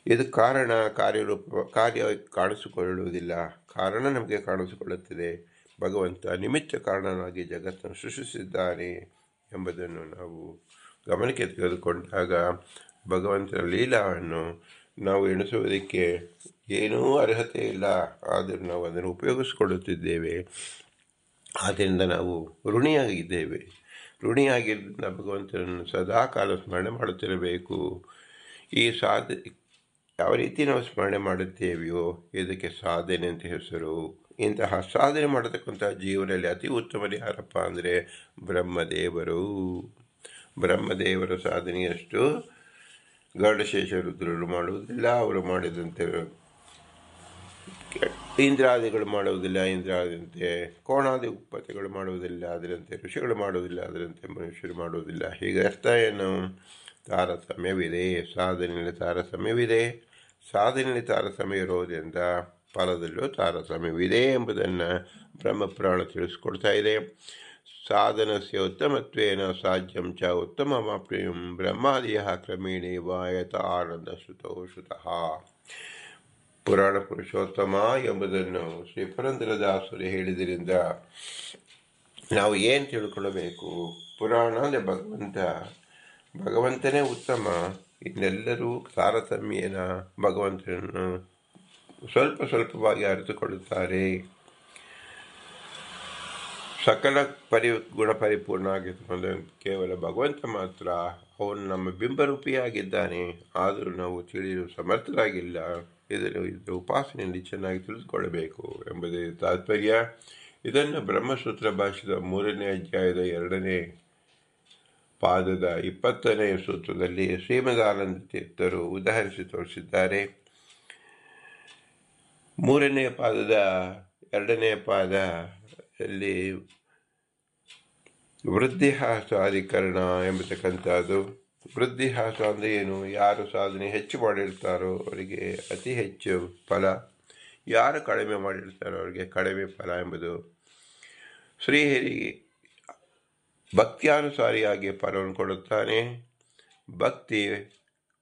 ಇದು ಕಾರಣ ಕಾರ್ಯರೂಪ, ಕಾರ್ಯ ಕಾಣಿಸಿಕೊಳ್ಳುವುದಿಲ್ಲ. ಕಾರಣ ನಮಗೆ ಕಾಣಿಸಿಕೊಳ್ಳುತ್ತದೆ. ಭಗವಂತ ನಿಮಿತ್ತ ಕಾರಣನಾಗಿ ಜಗತ್ತನ್ನು ಸೃಷ್ಟಿಸಿದ್ದಾನೆ ಎಂಬುದನ್ನು ನಾವು ಗಮನಕ್ಕೆ ತೆಗೆದುಕೊಂಡಾಗ ಭಗವಂತನ ಲೀಲಾವನ್ನು ನಾವು ಎಣಿಸುವುದಕ್ಕೆ ಏನೂ ಅರ್ಹತೆ ಇಲ್ಲ. ಆದರೂ ನಾವು ಅದನ್ನು ಉಪಯೋಗಿಸಿಕೊಳ್ಳುತ್ತಿದ್ದೇವೆ. ಆದ್ದರಿಂದ ನಾವು ಋಣಿಯಾಗಿದ್ದೇವೆ. ಋಣಿಯಾಗಿದ್ದರಿಂದ ಭಗವಂತನನ್ನು ಸದಾ ಕಾಲ ಸ್ಮರಣೆ ಮಾಡುತ್ತಿರಬೇಕು. ಈ ಸಾಧ ಯಾವ ರೀತಿ ನಾವು ಸ್ಮರಣೆ ಮಾಡುತ್ತೇವೆಯೋ, ಇದಕ್ಕೆ ಸಾಧನೆ ಅಂತ ಹೆಸರು. ಇಂತಹ ಸಾಧನೆ ಮಾಡತಕ್ಕಂಥ ಜೀವನದಲ್ಲಿ ಅತಿ ಉತ್ತಮ ಯಾರಪ್ಪ ಅಂದರೆ ಬ್ರಹ್ಮದೇವರು. ಬ್ರಹ್ಮದೇವರ ಸಾಧನೆಯಷ್ಟು ಗರುಡಶೇಷ ರುದ್ರರು ಮಾಡುವುದಿಲ್ಲ, ಅವರು ಮಾಡಿದಂತೆ ಇಂದ್ರಾದಿಗಳು ಮಾಡುವುದಿಲ್ಲ ಇಂದ್ರಾದಂತೆ ಕೋಣಾದಿ ಉತ್ಪತ್ತಿಗಳು ಮಾಡುವುದಿಲ್ಲ, ಅದರಂತೆ ಋಷಿಗಳು ಮಾಡುವುದಿಲ್ಲ, ಅದರಂತೆ ಮನುಷ್ಯರು ಮಾಡುವುದಿಲ್ಲ. ಹೀಗೆ ಅರ್ಥ ಏನು ತಾರತಮ್ಯವಿದೆ, ಸಾಧನೆಯಲ್ಲಿ ತಾರತಮ್ಯವಿದೆ. ಸಾಧನೆಯಲ್ಲಿ ತಾರತಮ್ಯ ಇರೋದರಿಂದ ಫಲದಲ್ಲೂ ತಾರತಮ್ಯವಿದೆ ಎಂಬುದನ್ನು ಬ್ರಹ್ಮಪುರಾಣ ತಿಳಿಸ್ಕೊಡ್ತಾ ಇದೆ. ಸಾಧನಸ್ಯ ಉತ್ತಮತ್ವೇನ ಸಾಧ್ಯಂ ಚ ಉತ್ತಮಮಾಪ್ರಿಯಂ ಬ್ರಹ್ಮಾದಿಯ ಕ್ರಮೇಣಿ ವಾಯತ ಆನಂದ ಶ್ರುತೋ ಶ್ರುತಃ. ಪುರಾಣ ಪುರುಷೋತ್ತಮ ಎಂಬುದನ್ನು ಶ್ರೀ ಪುರಂದರದಾಸರು ಹೇಳಿದ್ರಿಂದ ನಾವು ಏನು ತಿಳ್ಕೊಳ್ಬೇಕು? ಪುರಾಣ ಅಂದರೆ ಭಗವಂತ, ಭಗವಂತನೇ ಉತ್ತಮ ಇನ್ನೆಲ್ಲರೂ ತಾರತಮ್ಯನ ಭಗವಂತನನ್ನು ಸ್ವಲ್ಪ ಸ್ವಲ್ಪವಾಗಿ ಅರಿತುಕೊಳ್ಳುತ್ತಾರೆ. ಸಕಲ ಪರಿ, ಗುಣ ಪರಿಪೂರ್ಣ ಆಗಿರ್ತಕ್ಕಂಥ ಕೇವಲ ಭಗವಂತ ಮಾತ್ರ, ಅವನು ನಮ್ಮ ಬಿಂಬರೂಪಿಯಾಗಿದ್ದಾನೆ. ಆದರೂ ನಾವು ತಿಳಿಯಲು ಸಮರ್ಥರಾಗಿಲ್ಲ. ಇದನ್ನು ಇದು ಉಪಾಸನೆಯಲ್ಲಿ ಚೆನ್ನಾಗಿ ತಿಳಿದುಕೊಳ್ಳಬೇಕು ಎಂಬುದೇ ತಾತ್ಪರ್ಯ. ಇದನ್ನು ಬ್ರಹ್ಮಸೂತ್ರ ಭಾಷೆದ ಮೂರನೇ ಅಧ್ಯಾಯದ ಎರಡನೇ ಪಾದದ ಇಪ್ಪತ್ತನೆಯ ಸೂತ್ರದಲ್ಲಿ ಶ್ರೀಮದಾನಂದ ತೀರ್ಥರು ಉದಾಹರಿಸಿ ತೋರಿಸಿದ್ದಾರೆ. ಮೂರನೇ ಪಾದದ ಎರಡನೇ ವೃದ್ಧಿಹಾಸ ಅಧಿಕರಣ ಎಂಬತಕ್ಕಂಥದ್ದು. ವೃದ್ಧಿಹಾಸ ಅಂದರೆ ಏನು? ಯಾರು ಸಾಧನೆ ಹೆಚ್ಚು ಮಾಡಿರ್ತಾರೋ ಅವರಿಗೆ ಅತಿ ಹೆಚ್ಚು ಫಲ. ಯಾರು ಕಡಿಮೆ ಮಾಡಿರ್ತಾರೋ ಅವರಿಗೆ ಕಡಿಮೆ ಫಲ ಎಂಬುದು ಶ್ರೀಹರಿ ಭಕ್ತಿಯಾನುಸಾರಿಯಾಗಿ ಫಲವನ್ನು ಕೊಡುತ್ತಾನೆ. ಭಕ್ತಿ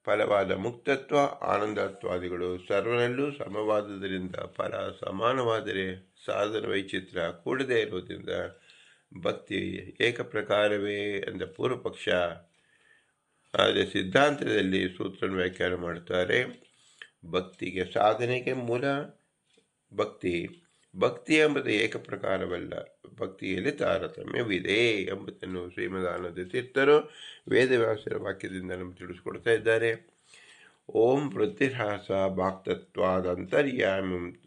ಫಲವಾದ ಮುಕ್ತತ್ವ, ಆನಂದತ್ವಾದಿಗಳು ಸರ್ವನಲ್ಲೂ ಸಮವಾದುದರಿಂದ ಫಲ ಸಮಾನವಾದರೆ ಸಾಧನ ವೈಚಿತ್ರ ಕೂಡದೇ ಇರುವುದರಿಂದ ಭಕ್ತಿ ಏಕಪ್ರಕಾರವೇ ಎಂದ ಪೂರ್ವಪಕ್ಷ ಆದರೆ ಸಿದ್ಧಾಂತದಲ್ಲಿ ಸೂತ್ರ ವ್ಯಾಖ್ಯಾನ ಮಾಡುತ್ತಾರೆ. ಭಕ್ತಿಗೆ ಸಾಧನೆಗೆ ಮೂಲ ಭಕ್ತಿ ಭಕ್ತಿ ಎಂಬುದು ಏಕಪ್ರಕಾರವಲ್ಲ ಭಕ್ತಿಯಲ್ಲಿ ತಾರತಮ್ಯವಿದೆ ಎಂಬುದನ್ನು ಶ್ರೀಮದಾನಂದ ತೀರ್ಥರು ವೇದವ್ಯಾಸರ ವಾಕ್ಯದಿಂದ ನಮಗೆ ತಿಳಿಸ್ಕೊಡ್ತಾ ಇದ್ದಾರೆ. ಓಂ ವೃತ್ತಿಹಾಸ ಭಾಕ್ತತ್ವಾದಂತರ್ಯಾಮಂ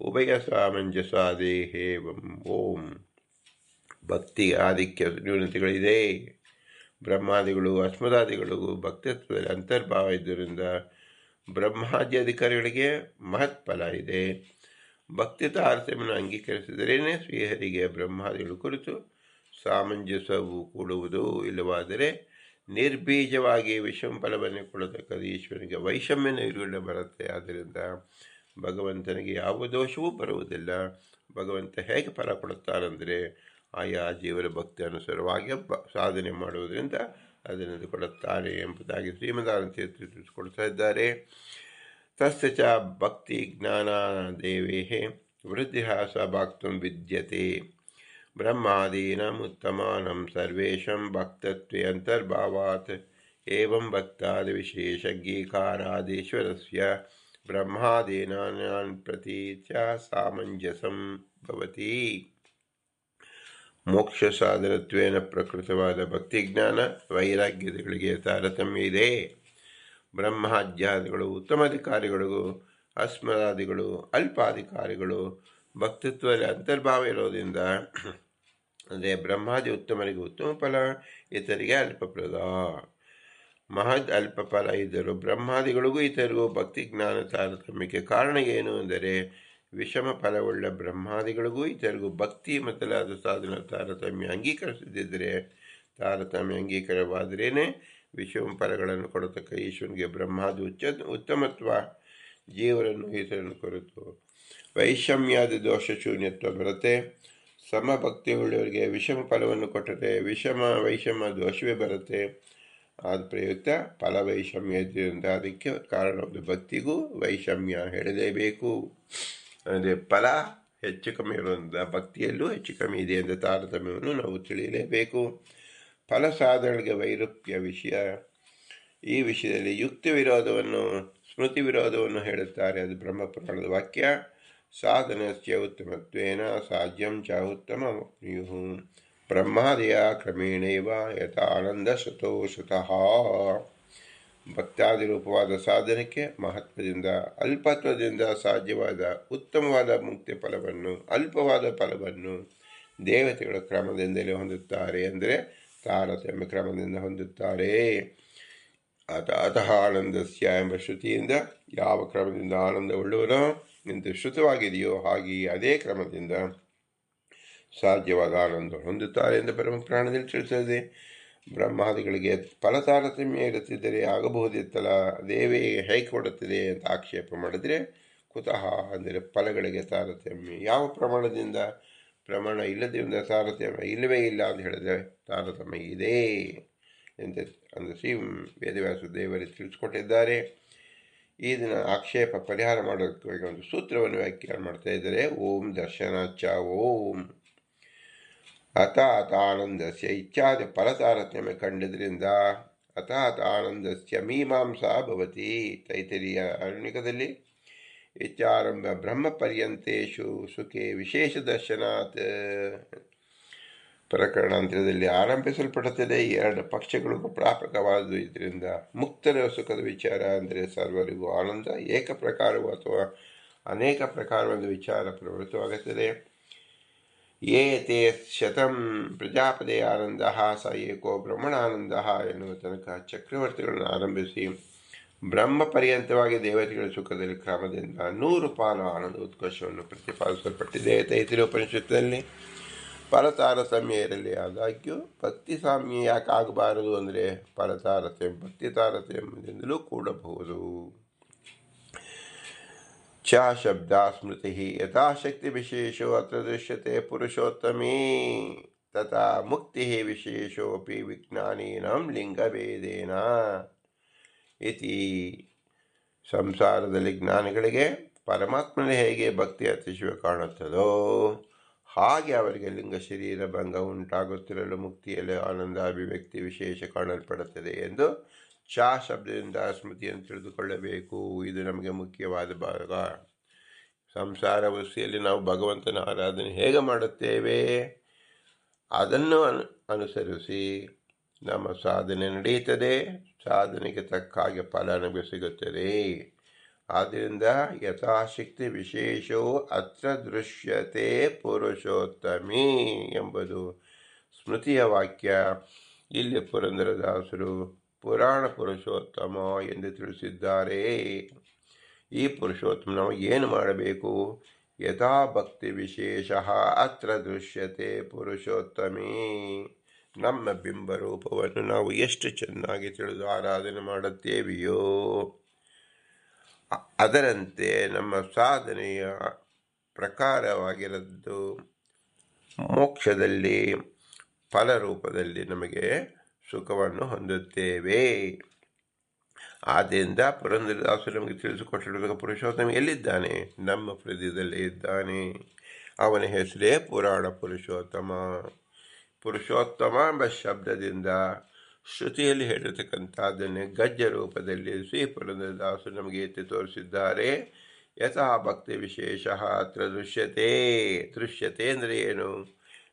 ಉಭಯ ಸಾಮಂಜಸ ದೇಹೇವಂ ಓಂ. ಭಕ್ತಿ ಆಧಿಕ್ಯ ನ್ಯೂನತೆಗಳಿದೆ. ಬ್ರಹ್ಮಾದಿಗಳು ಅಸ್ಮದಾದಿಗಳು ಭಕ್ತಿತ್ವದಲ್ಲಿ ಅಂತರ್ಭಾವ ಇದ್ದರಿಂದ ಬ್ರಹ್ಮಾದಿ ಅಧಿಕಾರಿಗಳಿಗೆ ಮಹತ್ಫಲ ಇದೆ. ಭಕ್ತಿ ತಾರತಮ್ಯವನ್ನು ಅಂಗೀಕರಿಸಿದರೇನೆ ಶ್ರೀಹರಿಗೆ ಬ್ರಹ್ಮಾದಿಗಳು ಕುರಿತು ಸಾಮಂಜಸ್ಯವು ಕೂಡುವುದು ಇಲ್ಲವಾದರೆ ನಿರ್ಬೀಜವಾಗಿ ವಿಷಮ ಫಲವನ್ನು ಕೊಡತಕ್ಕದ್ದು ಈಶ್ವರನಿಗೆ ವೈಷಮ್ಯ ನಿರ್ಗುಣ ಬರುತ್ತೆ. ಆದ್ದರಿಂದ ಭಗವಂತನಿಗೆ ಯಾವ ದೋಷವೂ ಬರುವುದಿಲ್ಲ. ಭಗವಂತ ಹೇಗೆ ಫಲ ಕೊಡುತ್ತಾರೆಂದರೆ ಆಯಾ ಜೀವನ ಭಕ್ತಿ ಅನುಸಾರವಾಗಿ ಸಾಧನೆ ಮಾಡುವುದರಿಂದ ಅದನ್ನು ಕೊಡುತ್ತಾರೆ ಎಂಬುದಾಗಿ ಶ್ರೀಮದಾನ ತಿಳಿಸಿಕೊಡ್ತಾ ಇದ್ದಾರೆ. ತಸ್ಯ ಚ ಭಕ್ತಿ ಜ್ಞಾನಾದೇವೇ ವೃದ್ಧಿಹಾಸ ಭಾಕ್ತುಂ ವಿದ್ಯತೆ ಬ್ರಹ್ಮಾದೀನಂ ಉತ್ತಮಾನಂ ಸರ್ವೇಷಂ ಭಕ್ತತ್ವೆ ಅಂತರ್ಭಾವಾತ್ ಏವಂ ಭಕ್ತಾದಿ ವಿಶೇಷಜ್ಞೀಕಾರಾದೀಶ್ವರಸ್ಯ ಬ್ರಹ್ಮಾದೀನಾನ್ ಪ್ರತಿ ಚ ಸಾಮಂಜಸಂ ಭವತಿ ಮೋಕ್ಷ ಸಾಧನತ್ವೇನ ಪ್ರಕೃತವಾದ ಭಕ್ತಿಜ್ಞಾನ ವೈರಾಗ್ಯಗಳಿಗೆ ತಾರತಮ್ಯ ಇದೆ ಬ್ರಹ್ಮಾಧ್ಯಾದಿಗಳು ಉತ್ತಮಾಧಿಕಾರಿಗಳಿಗೂ ಅಸ್ಮದಾದಿಗಳು, ಅಲ್ಪಾಧಿಕಾರಿಗಳು, ಭಕ್ತಿತ್ವದಲ್ಲಿ ಅಂತರ್ಭಾವ ಇರೋದ್ರಿಂದ ಅಂದರೆ ಬ್ರಹ್ಮಾದಿ ಉತ್ತಮರಿಗೆ ಉತ್ತಮ ಫಲ, ಇತರಿಗೆ ಅಲ್ಪಪ್ರದ ಮಹದ್ ಅಲ್ಪ ಫಲ ಇದ್ದರು ಬ್ರಹ್ಮಾದಿಗಳಿಗೂ ಇತರಿಗೂ ಭಕ್ತಿ ಜ್ಞಾನ ತಾರತಮ್ಯಕ್ಕೆ ಕಾರಣ ಏನು ಅಂದರೆ ವಿಷಮ ಫಲವುಳ್ಳ ಬ್ರಹ್ಮಾದಿಗಳಿಗೂ ಇತರಿಗೂ ಭಕ್ತಿ ಮೊದಲಾದ ಸಾಧನ ತಾರತಮ್ಯ ಅಂಗೀಕರಿಸದಿದ್ದರೆ, ತಾರತಮ್ಯ ಅಂಗೀಕಾರವಾದರೇನೆ ವಿಷಮ ಫಲಗಳನ್ನು ಕೊಡತಕ್ಕ ಈಶ್ವನಿಗೆ ಬ್ರಹ್ಮಾದಿ ಉಚ್ಚ ಉತ್ತಮತ್ವ ಜೀವರನ್ನು ಹೆಸರನ್ನು ಕೊರತು. ವೈಷಮ್ಯಾದಿ ದೋಷ ಶೂನ್ಯತ್ವ ಬರುತ್ತೆ ಸಮಭಕ್ತಿ ಉಳ್ಳವರಿಗೆ ವಿಷಮ ಫಲವನ್ನು ಕೊಟ್ಟರೆ ವಿಷಮ ವೈಷಮ ದೋಷವೇ ಬರುತ್ತೆ. ಆದ ಪ್ರಯುಕ್ತ ಫಲ ವೈಷಮ್ಯ ಇದ್ದರಿಂದ ಅದಕ್ಕೆ ಒಂದು ಭಕ್ತಿಗೂ ವೈಷಮ್ಯ ಹೇಳಲೇಬೇಕು. ಅಂದರೆ ಫಲ ಹೆಚ್ಚು ಕಮ್ಮಿ ಇರೋದ್ರಿಂದ ಭಕ್ತಿಯಲ್ಲೂ ಹೆಚ್ಚು ಕಮ್ಮಿ ಇದೆ ಎಂದ ತಾರತಮ್ಯವನ್ನು ನಾವು ತಿಳಿಯಲೇಬೇಕು. ಫಲ ಸಾಧನೆಗೆ ವೈರುಪ್ಯ ವಿಷಯ. ಈ ವಿಷಯದಲ್ಲಿ ಯುಕ್ತಿ ವಿರೋಧವನ್ನು, ಸ್ಮೃತಿ ವಿರೋಧವನ್ನು ಹೇಳುತ್ತಾರೆ. ಅದು ಬ್ರಹ್ಮಪುರಾಣದ ವಾಕ್ಯ. ಸಾಧನಸ್ಯ ಉತ್ತಮತ್ವೇನ ಸಾಧ್ಯಂ ಚ ಉತ್ತಮ ಬ್ರಹ್ಮಾದಯ ಕ್ರಮೇಣೈವ ಯಥಾನಂದ ಸತೋ ಶತಃ. ಭಕ್ತಾದಿ ರೂಪವಾದ ಸಾಧನಕ್ಕೆ ಮಹತ್ವದಿಂದ, ಅಲ್ಪತ್ವದಿಂದ ಸಾಧ್ಯವಾದ ಉತ್ತಮವಾದ ಮುಕ್ತಿ ಫಲವನ್ನು, ಅಲ್ಪವಾದ ಫಲವನ್ನು ದೇವತೆಗಳ ಕ್ರಮದಿಂದಲೇ ಹೊಂದುತ್ತಾರೆ. ಅಂದರೆ ತಾರತಮ್ಯ ಕ್ರಮದಿಂದ ಹೊಂದುತ್ತಾರೆ. ಅತ ಅತಃ ಆನಂದಸ್ಯ ಎಂಬ ಶ್ರುತಿಯಿಂದ ಯಾವ ಕ್ರಮದಿಂದ ಆನಂದವುಳ್ಳವನೋ ಎಂದು ಶ್ರುತವಾಗಿದೆಯೋ ಹಾಗೆಯೇ ಅದೇ ಕ್ರಮದಿಂದ ಸಾಧ್ಯವಾದ ಆನಂದ ಹೊಂದುತ್ತಾರೆ ಎಂದು ಪರಮ ಪ್ರಾಣದಲ್ಲಿ ತಿಳಿಸುತ್ತದೆ ಬ್ರಹ್ಮಾದಿಗಳಿಗೆ ಫಲ ತಾರತಮ್ಯ ಇರುತ್ತಿದ್ದರೆ ಆಗಬಹುದಿತ್ತಲ್ಲ ದೇವೇ ಹೇಗೆ ಕೊಡುತ್ತದೆ ಅಂತ ಆಕ್ಷೇಪ ಮಾಡಿದರೆ, ಕುತಃ ಅಂದರೆ ಫಲಗಳಿಗೆ ತಾರತಮ್ಯ ಯಾವ ಪ್ರಮಾಣದಿಂದ? ಪ್ರಮಾಣ ಇಲ್ಲದಿಂದ ತಾರತಮ್ಯ, ಇಲ್ಲವೇ ಇಲ್ಲ ಅಂತ ಹೇಳಿದರೆ ತಾರತಮ್ಯ ಇದೆ ಎಂದು ಅಂದರೆ ಶ್ರೀ ವೇದವ್ಯಾಸ ದೇವರು ತಿಳಿಸ್ಕೊಟ್ಟಿದ್ದಾರೆ. ಈ ದಿನ ಆಕ್ಷೇಪ ಪರಿಹಾರ ಮಾಡೋದಕ್ಕಾಗಿ ಒಂದು ಸೂತ್ರವನ್ನು ವ್ಯಾಖ್ಯಾನ ಮಾಡ್ತಾ ಇದ್ದಾರೆ. ಓಂ ದರ್ಶನಾಚ ಓಂ. ಅತ ಅತ ಆನಂದಸ್ಯ ಇಚ್ಛಾದಿ ಫಲತಾರತಮ್ಯ ಕಂಡದ್ರಿಂದ ಅತ ಅತ ಆನಂದಸ್ಯ ಮೀಮಾಂಸಾ ಭವತಿ. ತೈತರಿಯ ಅರಣ್ಯಕದಲ್ಲಿ ಇಚ್ಚಾರಂಭ ಬ್ರಹ್ಮ ಪರ್ಯಂತೇಶು ಸುಖೆ ವಿಶೇಷ ದರ್ಶನಾತ್. ಪ್ರಕರಣಾಂತರದಲ್ಲಿ ಆರಂಭಿಸಲ್ಪಡುತ್ತದೆ. ಎರಡು ಪಕ್ಷಗಳಿಗೂ ಪ್ರಾಪಕವಾದ ಇದರಿಂದ ಮುಕ್ತರ ಸುಖದ ವಿಚಾರ ಅಂದರೆ ಸರ್ವರಿಗೂ ಆನಂದ, ಏಕ ಪ್ರಕಾರವು ಅಥವಾ ಅನೇಕ ಪ್ರಕಾರವಾದ ವಿಚಾರ ಪ್ರವೃತ್ತವಾಗುತ್ತದೆ. ಏತೆ ಶತಂ ಪ್ರಜಾಪದೇ ಆನಂದ, ಸ ಏಕೋ ಬ್ರಹ್ಮಣಾನಂದ ಎನ್ನುವ ತನಕ ಚಕ್ರವರ್ತಿಗಳನ್ನು ಆರಂಭಿಸಿ ಬ್ರಹ್ಮ ಪರ್ಯಂತವಾಗಿ ದೇವತೆಗಳ ಸುಖದಲ್ಲಿ ಕ್ರಮದಿಂದ ನೂರು ಪಾಲು ಆನಂದ ಉತ್ಕರ್ಷವನ್ನು ಪ್ರತಿಪಾದಿಸಲ್ಪಟ್ಟಿದೆ. ತೈತಿರಿ ಉಪನಿಷತ್ತಿನಲ್ಲಿ ಪರತಾರತಮ್ಯ ಇರಲಿ ಆದಾಗ್ಯೂ ಪತ್ತಿ ಸಾಮ್ಯ ಯಾಕೆ ಆಗಬಾರದು ಅಂದರೆ ಪರತಾರತಮ್ಯ ಪತ್ತಿ ತಾರತಮ್ಯದಿಂದಲೂ ಕೂಡಬಹುದು. ಚ ಶಬ್ದ ಸ್ಮೃತಿ ಯಥಾಶಕ್ತಿ ವಿಶೇಷೋ ಅತ್ರ ದೃಶ್ಯತೆ ಪುರುಷೋತ್ತಮೇ ತಥಾ ಮುಕ್ತಿ ವಿಶೇಷೋಪಿ ವಿಜ್ಞಾನೀನ ಲಿಂಗಭೇದೇನಾ. ಇತಿ ಸಂಸಾರದಲ್ಲಿ ಜ್ಞಾನಿಗಳಿಗೆ ಪರಮಾತ್ಮನ ಹೇಗೆ ಭಕ್ತಿ ಅತಿಶಯ ಕಾಣುತ್ತದೋ ಹಾಗೆ ಅವರಿಗೆ ಲಿಂಗ ಶರೀರ ಭಂಗ ಉಂಟಾಗುತ್ತಿರಲು ಮುಕ್ತಿಯಲ್ಲಿ ಆನಂದ ಅಭಿವ್ಯಕ್ತಿ ವಿಶೇಷ ಕಾಣಲ್ಪಡುತ್ತದೆ ಎಂದು ಚಾ ಶಬ್ದದಿಂದ ಸ್ಮೃತಿಯನ್ನು ತಿಳಿದುಕೊಳ್ಳಬೇಕು. ಇದು ನಮಗೆ ಮುಖ್ಯವಾದ ಭಾಗ. ಸಂಸಾರ ವಸ್ತಿಯಲ್ಲಿ ನಾವು ಭಗವಂತನ ಆರಾಧನೆ ಹೇಗೆ ಮಾಡುತ್ತೇವೆ? ಅದನ್ನು ಅನು, ಅನುಸರಿಸಿ ನಮ್ಮ ಸಾಧನೆ ನಡೆಯುತ್ತದೆ. ಸಾಧನೆಗೆ ತಕ್ಕ ಹಾಗೆ ಫಲ ನಮಗೆ ಸಿಗುತ್ತದೆ. ಆದ್ದರಿಂದ ಯಥಾಶಕ್ತಿ ವಿಶೇಷವು ಅತ್ರ ದೃಶ್ಯತೆ ಪುರುಷೋತ್ತಮಿ ಎಂಬುದು ಸ್ಮೃತಿಯ ವಾಕ್ಯ. ಇಲ್ಲಿ ಪುರಂದರದಾಸರು ಪುರಾಣ ಪುರುಷೋತ್ತಮ ಎಂದು ತಿಳಿಸಿದ್ದಾರೆ. ಈ ಪುರುಷೋತ್ತಮ ನಾವು ಏನು ಮಾಡಬೇಕು? ಯಥಾ ಭಕ್ತಿ ವಿಶೇಷ ಅತ್ರ ದೃಶ್ಯತೆ ಪುರುಷೋತ್ತಮಿ. ನಮ್ಮ ಬಿಂಬರೂಪವನ್ನು ನಾವು ಎಷ್ಟು ಚೆನ್ನಾಗಿ ತಿಳಿದು ಆರಾಧನೆ ಮಾಡುತ್ತೇವೆಯೋ ಅದರಂತೆ ನಮ್ಮ ಸಾಧನೆಯ ಪ್ರಕಾರವಾಗಿರದ್ದು ಮೋಕ್ಷದಲ್ಲಿ ಫಲರೂಪದಲ್ಲಿ ನಮಗೆ ಸುಖವನ್ನು ಹೊಂದುತ್ತೇವೆ. ಆದ್ದರಿಂದ ಪುರಂದರದಾಸರು ನಮಗೆ ತಿಳಿಸಿಕೊಟ್ಟಿರುವ ಪುರುಷೋತ್ತಮ ಎಲ್ಲಿದ್ದಾನೆ? ನಮ್ಮ ಹೃದಯದಲ್ಲಿ ಇದ್ದಾನೆ. ಅವನ ಹೆಸರೇ ಪುರಾಣ ಪುರುಷೋತ್ತಮ. ಪುರುಷೋತ್ತಮ ಎಂಬ ಶಬ್ದದಿಂದ ಶ್ರುತಿಯಲ್ಲಿ ಹೇಳಿರ್ತಕ್ಕಂಥದ್ದನ್ನೇ ಗಜ್ಜ ರೂಪದಲ್ಲಿ ಶ್ರೀ ದಾಸು ನಮಗೆ ಎತ್ತಿ ತೋರಿಸಿದ್ದಾರೆ. ಯಥಾ ಭಕ್ತಿ ವಿಶೇಷ ಅತ್ರ ದೃಶ್ಯತೆ. ದೃಶ್ಯತೆ ಅಂದರೆ ಏನು?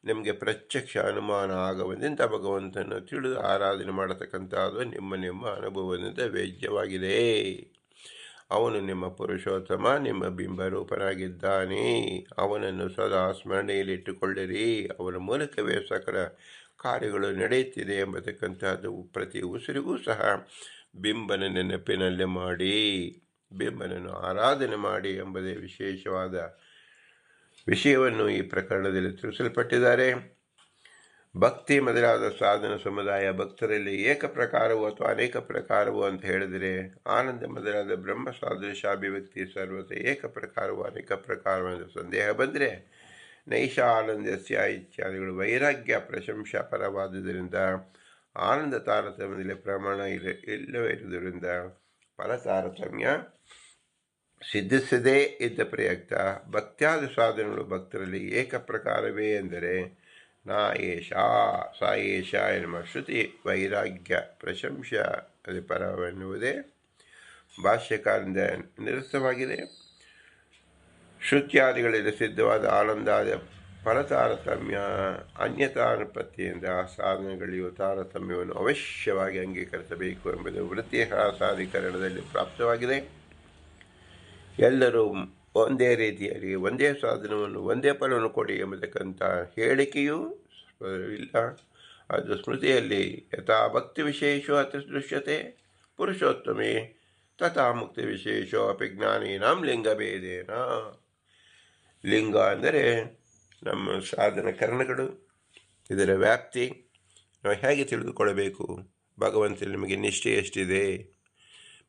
ನಿಮಗೆ ಪ್ರತ್ಯಕ್ಷ ಅನುಮಾನ ಆಗುವುದರಿಂದ ಭಗವಂತನ ತಿಳಿದು ಆರಾಧನೆ ಮಾಡತಕ್ಕಂಥದ್ದು ನಿಮ್ಮ ನಿಮ್ಮ ಅನುಭವದಿಂದ ವೇದ್ಯವಾಗಿದೆ. ಅವನು ನಿಮ್ಮ ಪುರುಷೋತ್ತಮ, ನಿಮ್ಮ ಬಿಂಬರೂಪನಾಗಿದ್ದಾನೆ. ಅವನನ್ನು ಸದಾ ಸ್ಮರಣೆಯಲ್ಲಿಟ್ಟುಕೊಳ್ಳಿರಿ ಅವನ ಮೂಲಕವೇ ಸಕಲ ಕಾರ್ಯಗಳು ನಡೆಯುತ್ತಿದೆ ಎಂಬತಕ್ಕಂತಹದ್ದು ಪ್ರತಿ ಉಸಿರಿಗೂ ಸಹ ಬಿಂಬನ ನೆನಪಿನಲ್ಲಿ ಮಾಡಿ, ಬಿಂಬನನ್ನು ಆರಾಧನೆ ಮಾಡಿ ಎಂಬುದೇ ವಿಶೇಷವಾದ ವಿಷಯವನ್ನು ಈ ಪ್ರಕರಣದಲ್ಲಿ ತಿಳಿಸಲ್ಪಟ್ಟಿದ್ದಾರೆ. ಭಕ್ತಿ ಮೊದಲಾದ ಸಾಧನ ಸಮುದಾಯ ಭಕ್ತರಲ್ಲಿ ಏಕ ಪ್ರಕಾರವು ಅಥವಾ ಅನೇಕ ಪ್ರಕಾರವು ಅಂತ ಹೇಳಿದರೆ ಆನಂದ ಮೊದಲಾದ ಬ್ರಹ್ಮ ಸಾದೃಶ್ಯ ಅಭಿವ್ಯಕ್ತಿ ಸರ್ವತೆ ಏಕ ಪ್ರಕಾರವು ಅನೇಕ ಪ್ರಕಾರವೆಂದು ಸಂದೇಹ ಬಂದರೆ ನೈಷ ಆನಂದಸ್ಯ ಇತ್ಯಾದಿಗಳು ವೈರಾಗ್ಯ ಪ್ರಶಂಸಾ ಪರವಾದುದರಿಂದ ಆನಂದ ತಾರತಮ್ಯದಲ್ಲಿ ಪ್ರಮಾಣ ಇಲ್ಲ ಇಲ್ಲವೇ ಇರುವುದರಿಂದ ಫಲ ತಾರತಮ್ಯ ಸಿದ್ಧಿಸದೇ ಇದ್ದ ಪ್ರಯುಕ್ತ ಭಕ್ತಾದ ಸಾಧನಗಳು ಭಕ್ತರಲ್ಲಿ ಏಕ ಪ್ರಕಾರವೇ ಎಂದರೆ ನಾ ಏಷಾ, ಸ ಏಷ ಎನ್ನುವ ಶ್ರುತಿ ವೈರಾಗ್ಯ ಪ್ರಶಂಸ ಪರವೆನ್ನುವುದೇ ಭಾಷ್ಯಕಾರದಿಂದ ನಿರಸ್ತವಾಗಿದೆ. ಶ್ರುತ್ಯಾದಿಗಳಲ್ಲಿ ಸಿದ್ಧವಾದ ಆನಂದಾದ ಪರತಾರತಮ್ಯ ಅನ್ಯತಾನುಪತ್ತಿಯಿಂದ ಸಾಧನೆಗಳಿಯು ತಾರತಮ್ಯವನ್ನು ಅವಶ್ಯವಾಗಿ ಅಂಗೀಕರಿಸಬೇಕು ಎಂಬುದು ವೃತ್ತಿಯ ಸಾಧೀಕರಣದಲ್ಲಿ ಪ್ರಾಪ್ತವಾಗಿದೆ. ಎಲ್ಲರೂ ಒಂದೇ ರೀತಿಯಲ್ಲಿ, ಒಂದೇ ಸಾಧನವನ್ನು, ಒಂದೇ ಫಲವನ್ನು ಕೊಡಿ ಎಂಬತಕ್ಕಂಥ ಹೇಳಿಕೆಯೂ ಇಲ್ಲ. ಅದು ಸ್ಮೃತಿಯಲ್ಲಿ ಯಥಾ ಭಕ್ತಿ ವಿಶೇಷೋ ಅತಿ ದೃಶ್ಯತೆ, ಪುರುಷೋತ್ತಮೇ ತಥಾ ಮುಕ್ತಿ ವಿಶೇಷೋ ಅಪಿ ಜ್ಞಾನೀನಾಂ ಲಿಂಗಭೇದೇನ. ಲಿಂಗ ಅಂದರೆ ನಮ್ಮ ಸಾಧನ ಕರಣಗಳು, ಇದರ ವ್ಯಾಪ್ತಿ. ನಾವು ಹೇಗೆ ತಿಳಿದುಕೊಳ್ಳಬೇಕು? ಭಗವಂತ ನಿಮಗೆ ನಿಷ್ಠೆ ಎಷ್ಟಿದೆ?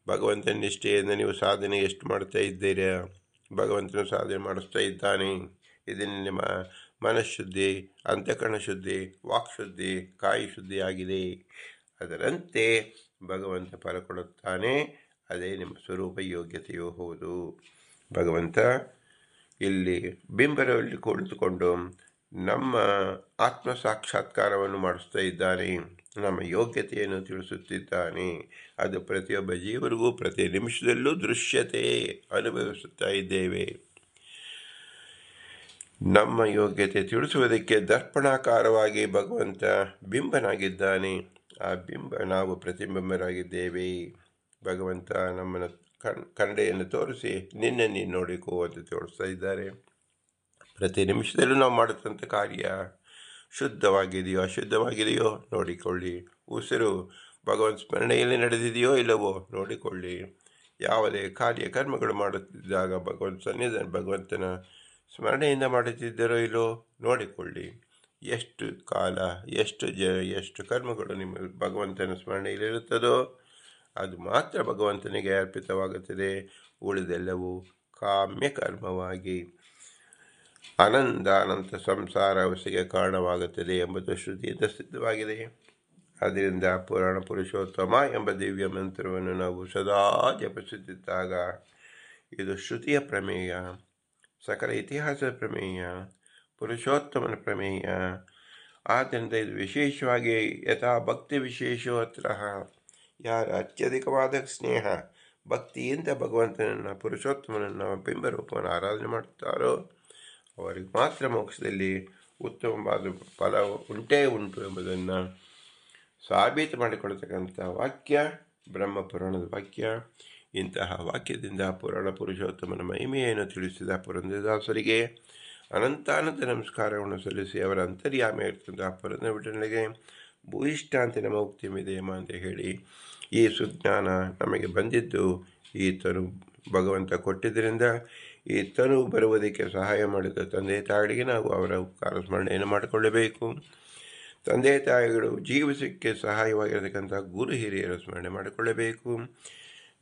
ಭಗವಂತನ ನಿಷ್ಠೆಯಿಂದ ನೀವು ಸಾಧನೆ ಎಷ್ಟು ಮಾಡ್ತಾ ಇದ್ದೀರಾ? ಭಗವಂತನ ಸಾಧನೆ ಮಾಡಿಸ್ತಾ ಇದ್ದಾನೆ. ಇದನ್ನು ನಿಮ್ಮ ಮನಃಶುದ್ಧಿ ಅಂತಃಕರಣ ಶುದ್ಧಿ ವಾಕ್ಶುದ್ಧಿ ಕಾಯಿ ಶುದ್ಧಿ ಆಗಿದೆ. ಅದರಂತೆ ಭಗವಂತ ಫಲ ಕೊಡುತ್ತಾನೆ. ಅದೇ ನಿಮ್ಮ ಸ್ವರೂಪ ಯೋಗ್ಯತೆಯೂ ಹೌದು. ಭಗವಂತ ಇಲ್ಲಿ ಬಿಂಬರಲ್ಲಿ ಕುಳಿತುಕೊಂಡು ನಮ್ಮ ಆತ್ಮ ಸಾಕ್ಷಾತ್ಕಾರವನ್ನು ಮಾಡಿಸ್ತಾ ಇದ್ದಾನೆ, ನಮ್ಮ ಯೋಗ್ಯತೆಯನ್ನು ತಿಳಿಸುತ್ತಿದ್ದಾನೆ. ಅದು ಪ್ರತಿಯೊಬ್ಬ ಜೀವರಿಗೂ, ಪ್ರತಿ ನಿಮಿಷದಲ್ಲೂ ದೃಶ್ಯತೆ ಅನುಭವಿಸುತ್ತಾ ಇದ್ದೇವೆ. ನಮ್ಮ ಯೋಗ್ಯತೆ ತಿಳಿಸುವುದಕ್ಕೆ ದರ್ಪಣಾಕಾರವಾಗಿ ಭಗವಂತ ಬಿಂಬನಾಗಿದ್ದಾನೆ. ಆ ಬಿಂಬ ನಾವು ಪ್ರತಿಬಿಂಬರಾಗಿದ್ದೇವೆ. ಭಗವಂತ ನಮ್ಮನ್ನು ಕಣ್, ಕನ್ನಡೆಯನ್ನು ತೋರಿಸಿ ನಿನ್ನೆ ನೀನು ನೋಡಿಕೋ ಅಂತ ತೋರಿಸ್ತಾ ಇದ್ದಾರೆ. ಪ್ರತಿ ನಿಮಿಷದಲ್ಲೂ ನಾವು ಮಾಡುತ್ತಂಥ ಕಾರ್ಯ. ಶುದ್ಧವಾಗಿದೆಯೋ, ಅಶುದ್ಧವಾಗಿದೆಯೋ ನೋಡಿಕೊಳ್ಳಿ. ಉಸಿರು ಭಗವಂತ ಸ್ಮರಣೆಯಲ್ಲಿ ನಡೆದಿದೆಯೋ ಇಲ್ಲವೋ ನೋಡಿಕೊಳ್ಳಿ. ಯಾವುದೇ ಕಾರ್ಯಕರ್ಮಗಳು ಮಾಡುತ್ತಿದ್ದಾಗ ಭಗವಂತ ಸನ್ನಿಧಾನ ಭಗವಂತನ ಸ್ಮರಣೆಯಿಂದ ಮಾಡುತ್ತಿದ್ದರೋ ಇಲ್ಲೋ ನೋಡಿಕೊಳ್ಳಿ. ಎಷ್ಟು ಕಾಲ, ಎಷ್ಟು ಜ, ಎಷ್ಟು ಕರ್ಮಗಳು ನಿಮ್ಮ ಭಗವಂತನ ಸ್ಮರಣೆಯಲ್ಲಿರುತ್ತದೋ ಅದು ಮಾತ್ರ ಭಗವಂತನಿಗೆ ಅರ್ಪಿತವಾಗುತ್ತದೆ. ಉಳಿದೆಲ್ಲವೂ ಕಾಮ್ಯ ಕರ್ಮವಾಗಿ ಅನಂತ ಅನಂತ ಸಂಸಾರ ಅವಸಿಗೆ ಕಾರಣವಾಗುತ್ತದೆ ಎಂಬುದು ಶ್ರುತಿಯಿಂದ ಸಿದ್ಧವಾಗಿದೆ. ಆದ್ದರಿಂದ ಪುರಾಣ ಪುರುಷೋತ್ತಮ ಎಂಬ ದಿವ್ಯ ಮಂತ್ರವನ್ನು ನಾವು ಸದಾ ಜಪಿಸುತ್ತಿದ್ದಾಗ ಇದು ಶ್ರುತಿಯ ಪ್ರಮೇಯ, ಸಕಲ ಇತಿಹಾಸದ ಪ್ರಮೇಯ, ಪುರುಷೋತ್ತಮನ ಪ್ರಮೇಯ. ಆದ್ದರಿಂದ ಇದು ವಿಶೇಷವಾಗಿ ಯಥಾ ಭಕ್ತಿ ವಿಶೇಷೋತ್ರ ಯಾರ ಅತ್ಯಧಿಕವಾದ ಸ್ನೇಹ, ಭಕ್ತಿಯಿಂದ ಭಗವಂತನನ್ನು ಪುರುಷೋತ್ತಮನನ್ನು ಬಿಂಬರೂಪವನ್ನು ಆರಾಧನೆ ಮಾಡುತ್ತಾರೋ ಅವರಿಗೆ ಮಾತ್ರ ಮೋಕ್ಷದಲ್ಲಿ ಉತ್ತಮವಾದ ಫಲ ಉಂಟೇ ಉಂಟು ಎಂಬುದನ್ನು ಸಾಬೀತು ಮಾಡಿಕೊಡ್ತಕ್ಕಂಥ ವಾಕ್ಯ, ಬ್ರಹ್ಮ ಪುರಾಣದ ವಾಕ್ಯ, ಇಂತಹ ವಾಕ್ಯದಿಂದ ಪುರಾಣ ಪುರುಷೋತ್ತಮನ ಮಹಿಮೆಯನ್ನು ತಿಳಿಸಿದ ಪುರಂದರದಾಸರಿಗೆ ಅನಂತಾನಂತ ನಮಸ್ಕಾರವನ್ನು ಸಲ್ಲಿಸಿ ಅವರ ಅಂತರ್ಯಾಮ ಇರ್ತದ ಪುರಂದ ವಿಠಲನಿಗೆ ಭೂಯಿಷ್ಠಾಂತಿ ನಮ್ಮ ಉಕ್ತಿಮಿದೆಯಮ್ಮ ಅಂತ ಹೇಳಿ ಈ ಸುಜ್ಞಾನ ನಮಗೆ ಬಂದಿದ್ದು ಈ ತನು ಭಗವಂತ ಕೊಟ್ಟಿದ್ದರಿಂದ ಈ ತನುವು ಬರುವುದಕ್ಕೆ ಸಹಾಯ ಮಾಡಿದ ತಂದೆ ತಾಯಿಗಳಿಗೆ ನಾವು ಅವರ ಉಪಕಾರ ಸ್ಮರಣೆಯನ್ನು ಮಾಡಿಕೊಳ್ಳಬೇಕು. ತಂದೆ ತಾಯಿಗಳು ಜೀವಿಸಕ್ಕೆ ಸಹಾಯವಾಗಿರತಕ್ಕಂಥ ಗುರು ಹಿರಿಯರ ಸ್ಮರಣೆ ಮಾಡಿಕೊಳ್ಳಬೇಕು.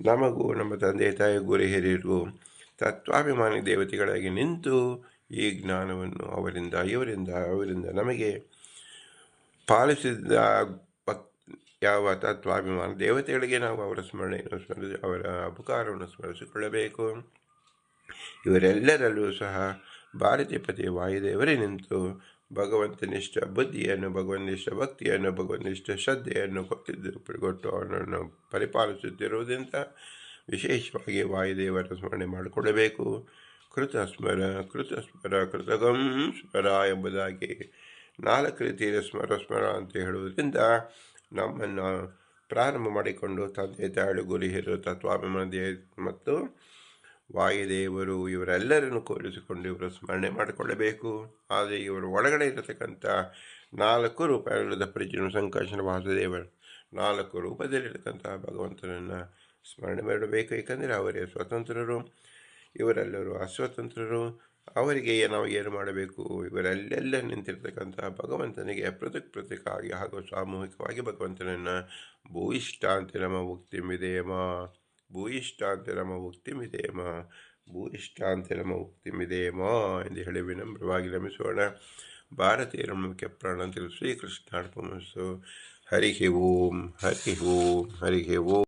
ನಮಗೂ ನಮ್ಮ ತಂದೆ ತಾಯಿ ಗುರು ಹಿರಿಯರು ತತ್ವಾಭಿಮಾನಿ ದೇವತೆಗಳಾಗಿ ನಿಂತು ಈ ಜ್ಞಾನವನ್ನು ಅವರಿಂದ, ಇವರಿಂದ, ಅವರಿಂದ ನಮಗೆ ಪಾಲಿಸಿದ ಯಾವ ತತ್ವಾಭಿಮಾನ ದೇವತೆಗಳಿಗೆ ನಾವು ಅವರ ಸ್ಮರಣೆಯನ್ನು ಸ್ಮರಿಸಿ, ಅವರ ಅಪಕಾರವನ್ನು ಸ್ಮರಿಸಿಕೊಳ್ಳಬೇಕು. ಇವರೆಲ್ಲರಲ್ಲೂ ಸಹ ಭಾರತೀಪತಿ ವಾಯುದೇವರೇ ನಿಂತು ಭಗವಂತನಿಷ್ಠ ಬುದ್ಧಿಯನ್ನು ಭಗವಂತನಿಷ್ಠ ಭಕ್ತಿಯನ್ನು ಭಗವಂತನಿಷ್ಠ ಶ್ರದ್ಧೆಯನ್ನು ಕೊಟ್ಟಿದ್ದು ಕೊಟ್ಟು ಅವನನ್ನು ಪರಿಪಾಲಿಸುತ್ತಿರುವುದರಿಂದ ವಿಶೇಷವಾಗಿ ವಾಯುದೇವರ ಸ್ಮರಣೆ ಮಾಡಿಕೊಳ್ಳಬೇಕು. ಕೃತ ಸ್ಮರ ಕೃತ ಸ್ಮರ, ಕೃತಗಂ ಸ್ಮರ ಎಂಬುದಾಗಿ ನಾಲ್ಕು ರೀತಿಯ ಸ್ಮರ ಸ್ಮರ ಅಂತ ಹೇಳುವುದರಿಂದ ನಮ್ಮನ್ನು ಪ್ರಾರಂಭ ಮಾಡಿಕೊಂಡು ತಂದೆ ತಾಳು ಗುರಿ ಹಿರಿಯ ತತ್ವಾಭಿಮಾನ ಮತ್ತು ವಾಯುದೇವರು ಇವರೆಲ್ಲರನ್ನು ಕೋರಿಸಿಕೊಂಡು ಇವರು ಸ್ಮರಣೆ ಮಾಡಿಕೊಳ್ಳಬೇಕು. ಆದರೆ ಇವರು ಒಳಗಡೆ ಇರತಕ್ಕಂಥ ನಾಲ್ಕು ರೂಪಾಯಿಗಳದ ಪರಿಚಯ ಸಂಕರ್ಷಣ ವಾಸುದೇವರು ನಾಲ್ಕು ರೂಪದಲ್ಲಿರತಕ್ಕಂಥ ಭಗವಂತನನ್ನು ಸ್ಮರಣೆ ಮಾಡಬೇಕು ಏಕೆಂದರೆ ಅವರೇ ಸ್ವತಂತ್ರರು, ಇವರೆಲ್ಲರೂ ಅಸ್ವತಂತ್ರರು. ಅವರಿಗೆ ನಾವು ಏನು ಮಾಡಬೇಕು? ಇವರೆಲ್ಲೆಲ್ಲ ನಿಂತಿರ್ತಕ್ಕಂತಹ ಭಗವಂತನಿಗೆ ಪೃಥಕ್ ಪೃಥಕ್ಕಾಗಿ ಹಾಗೂ ಸಾಮೂಹಿಕವಾಗಿ ಭಗವಂತನನ್ನು ಭೂಯಿಷ್ಠ ಅಂತ ನಮ್ಮ ಉಕ್ತಿ ಭೂಯಿಷ್ಠಾಂತಿ ಉಕ್ತಿಮಿದೇಮ ಮುಕ್ತಿ ಮಿದೇಮ ಎಂದು ಹೇಳಿ ವಿನಮ್ರವಾಗಿ ರಮಿಸೋಣ ಭಾರತೀಯ ಮುಖ್ಯ ಪ್ರಾಣ ಶ್ರೀಕೃಷ್ಣ ಹರಿಹಿ ಓಂ ಹರಿಹಿ ಓಂ ಹರಿಹಿ ಓಂ.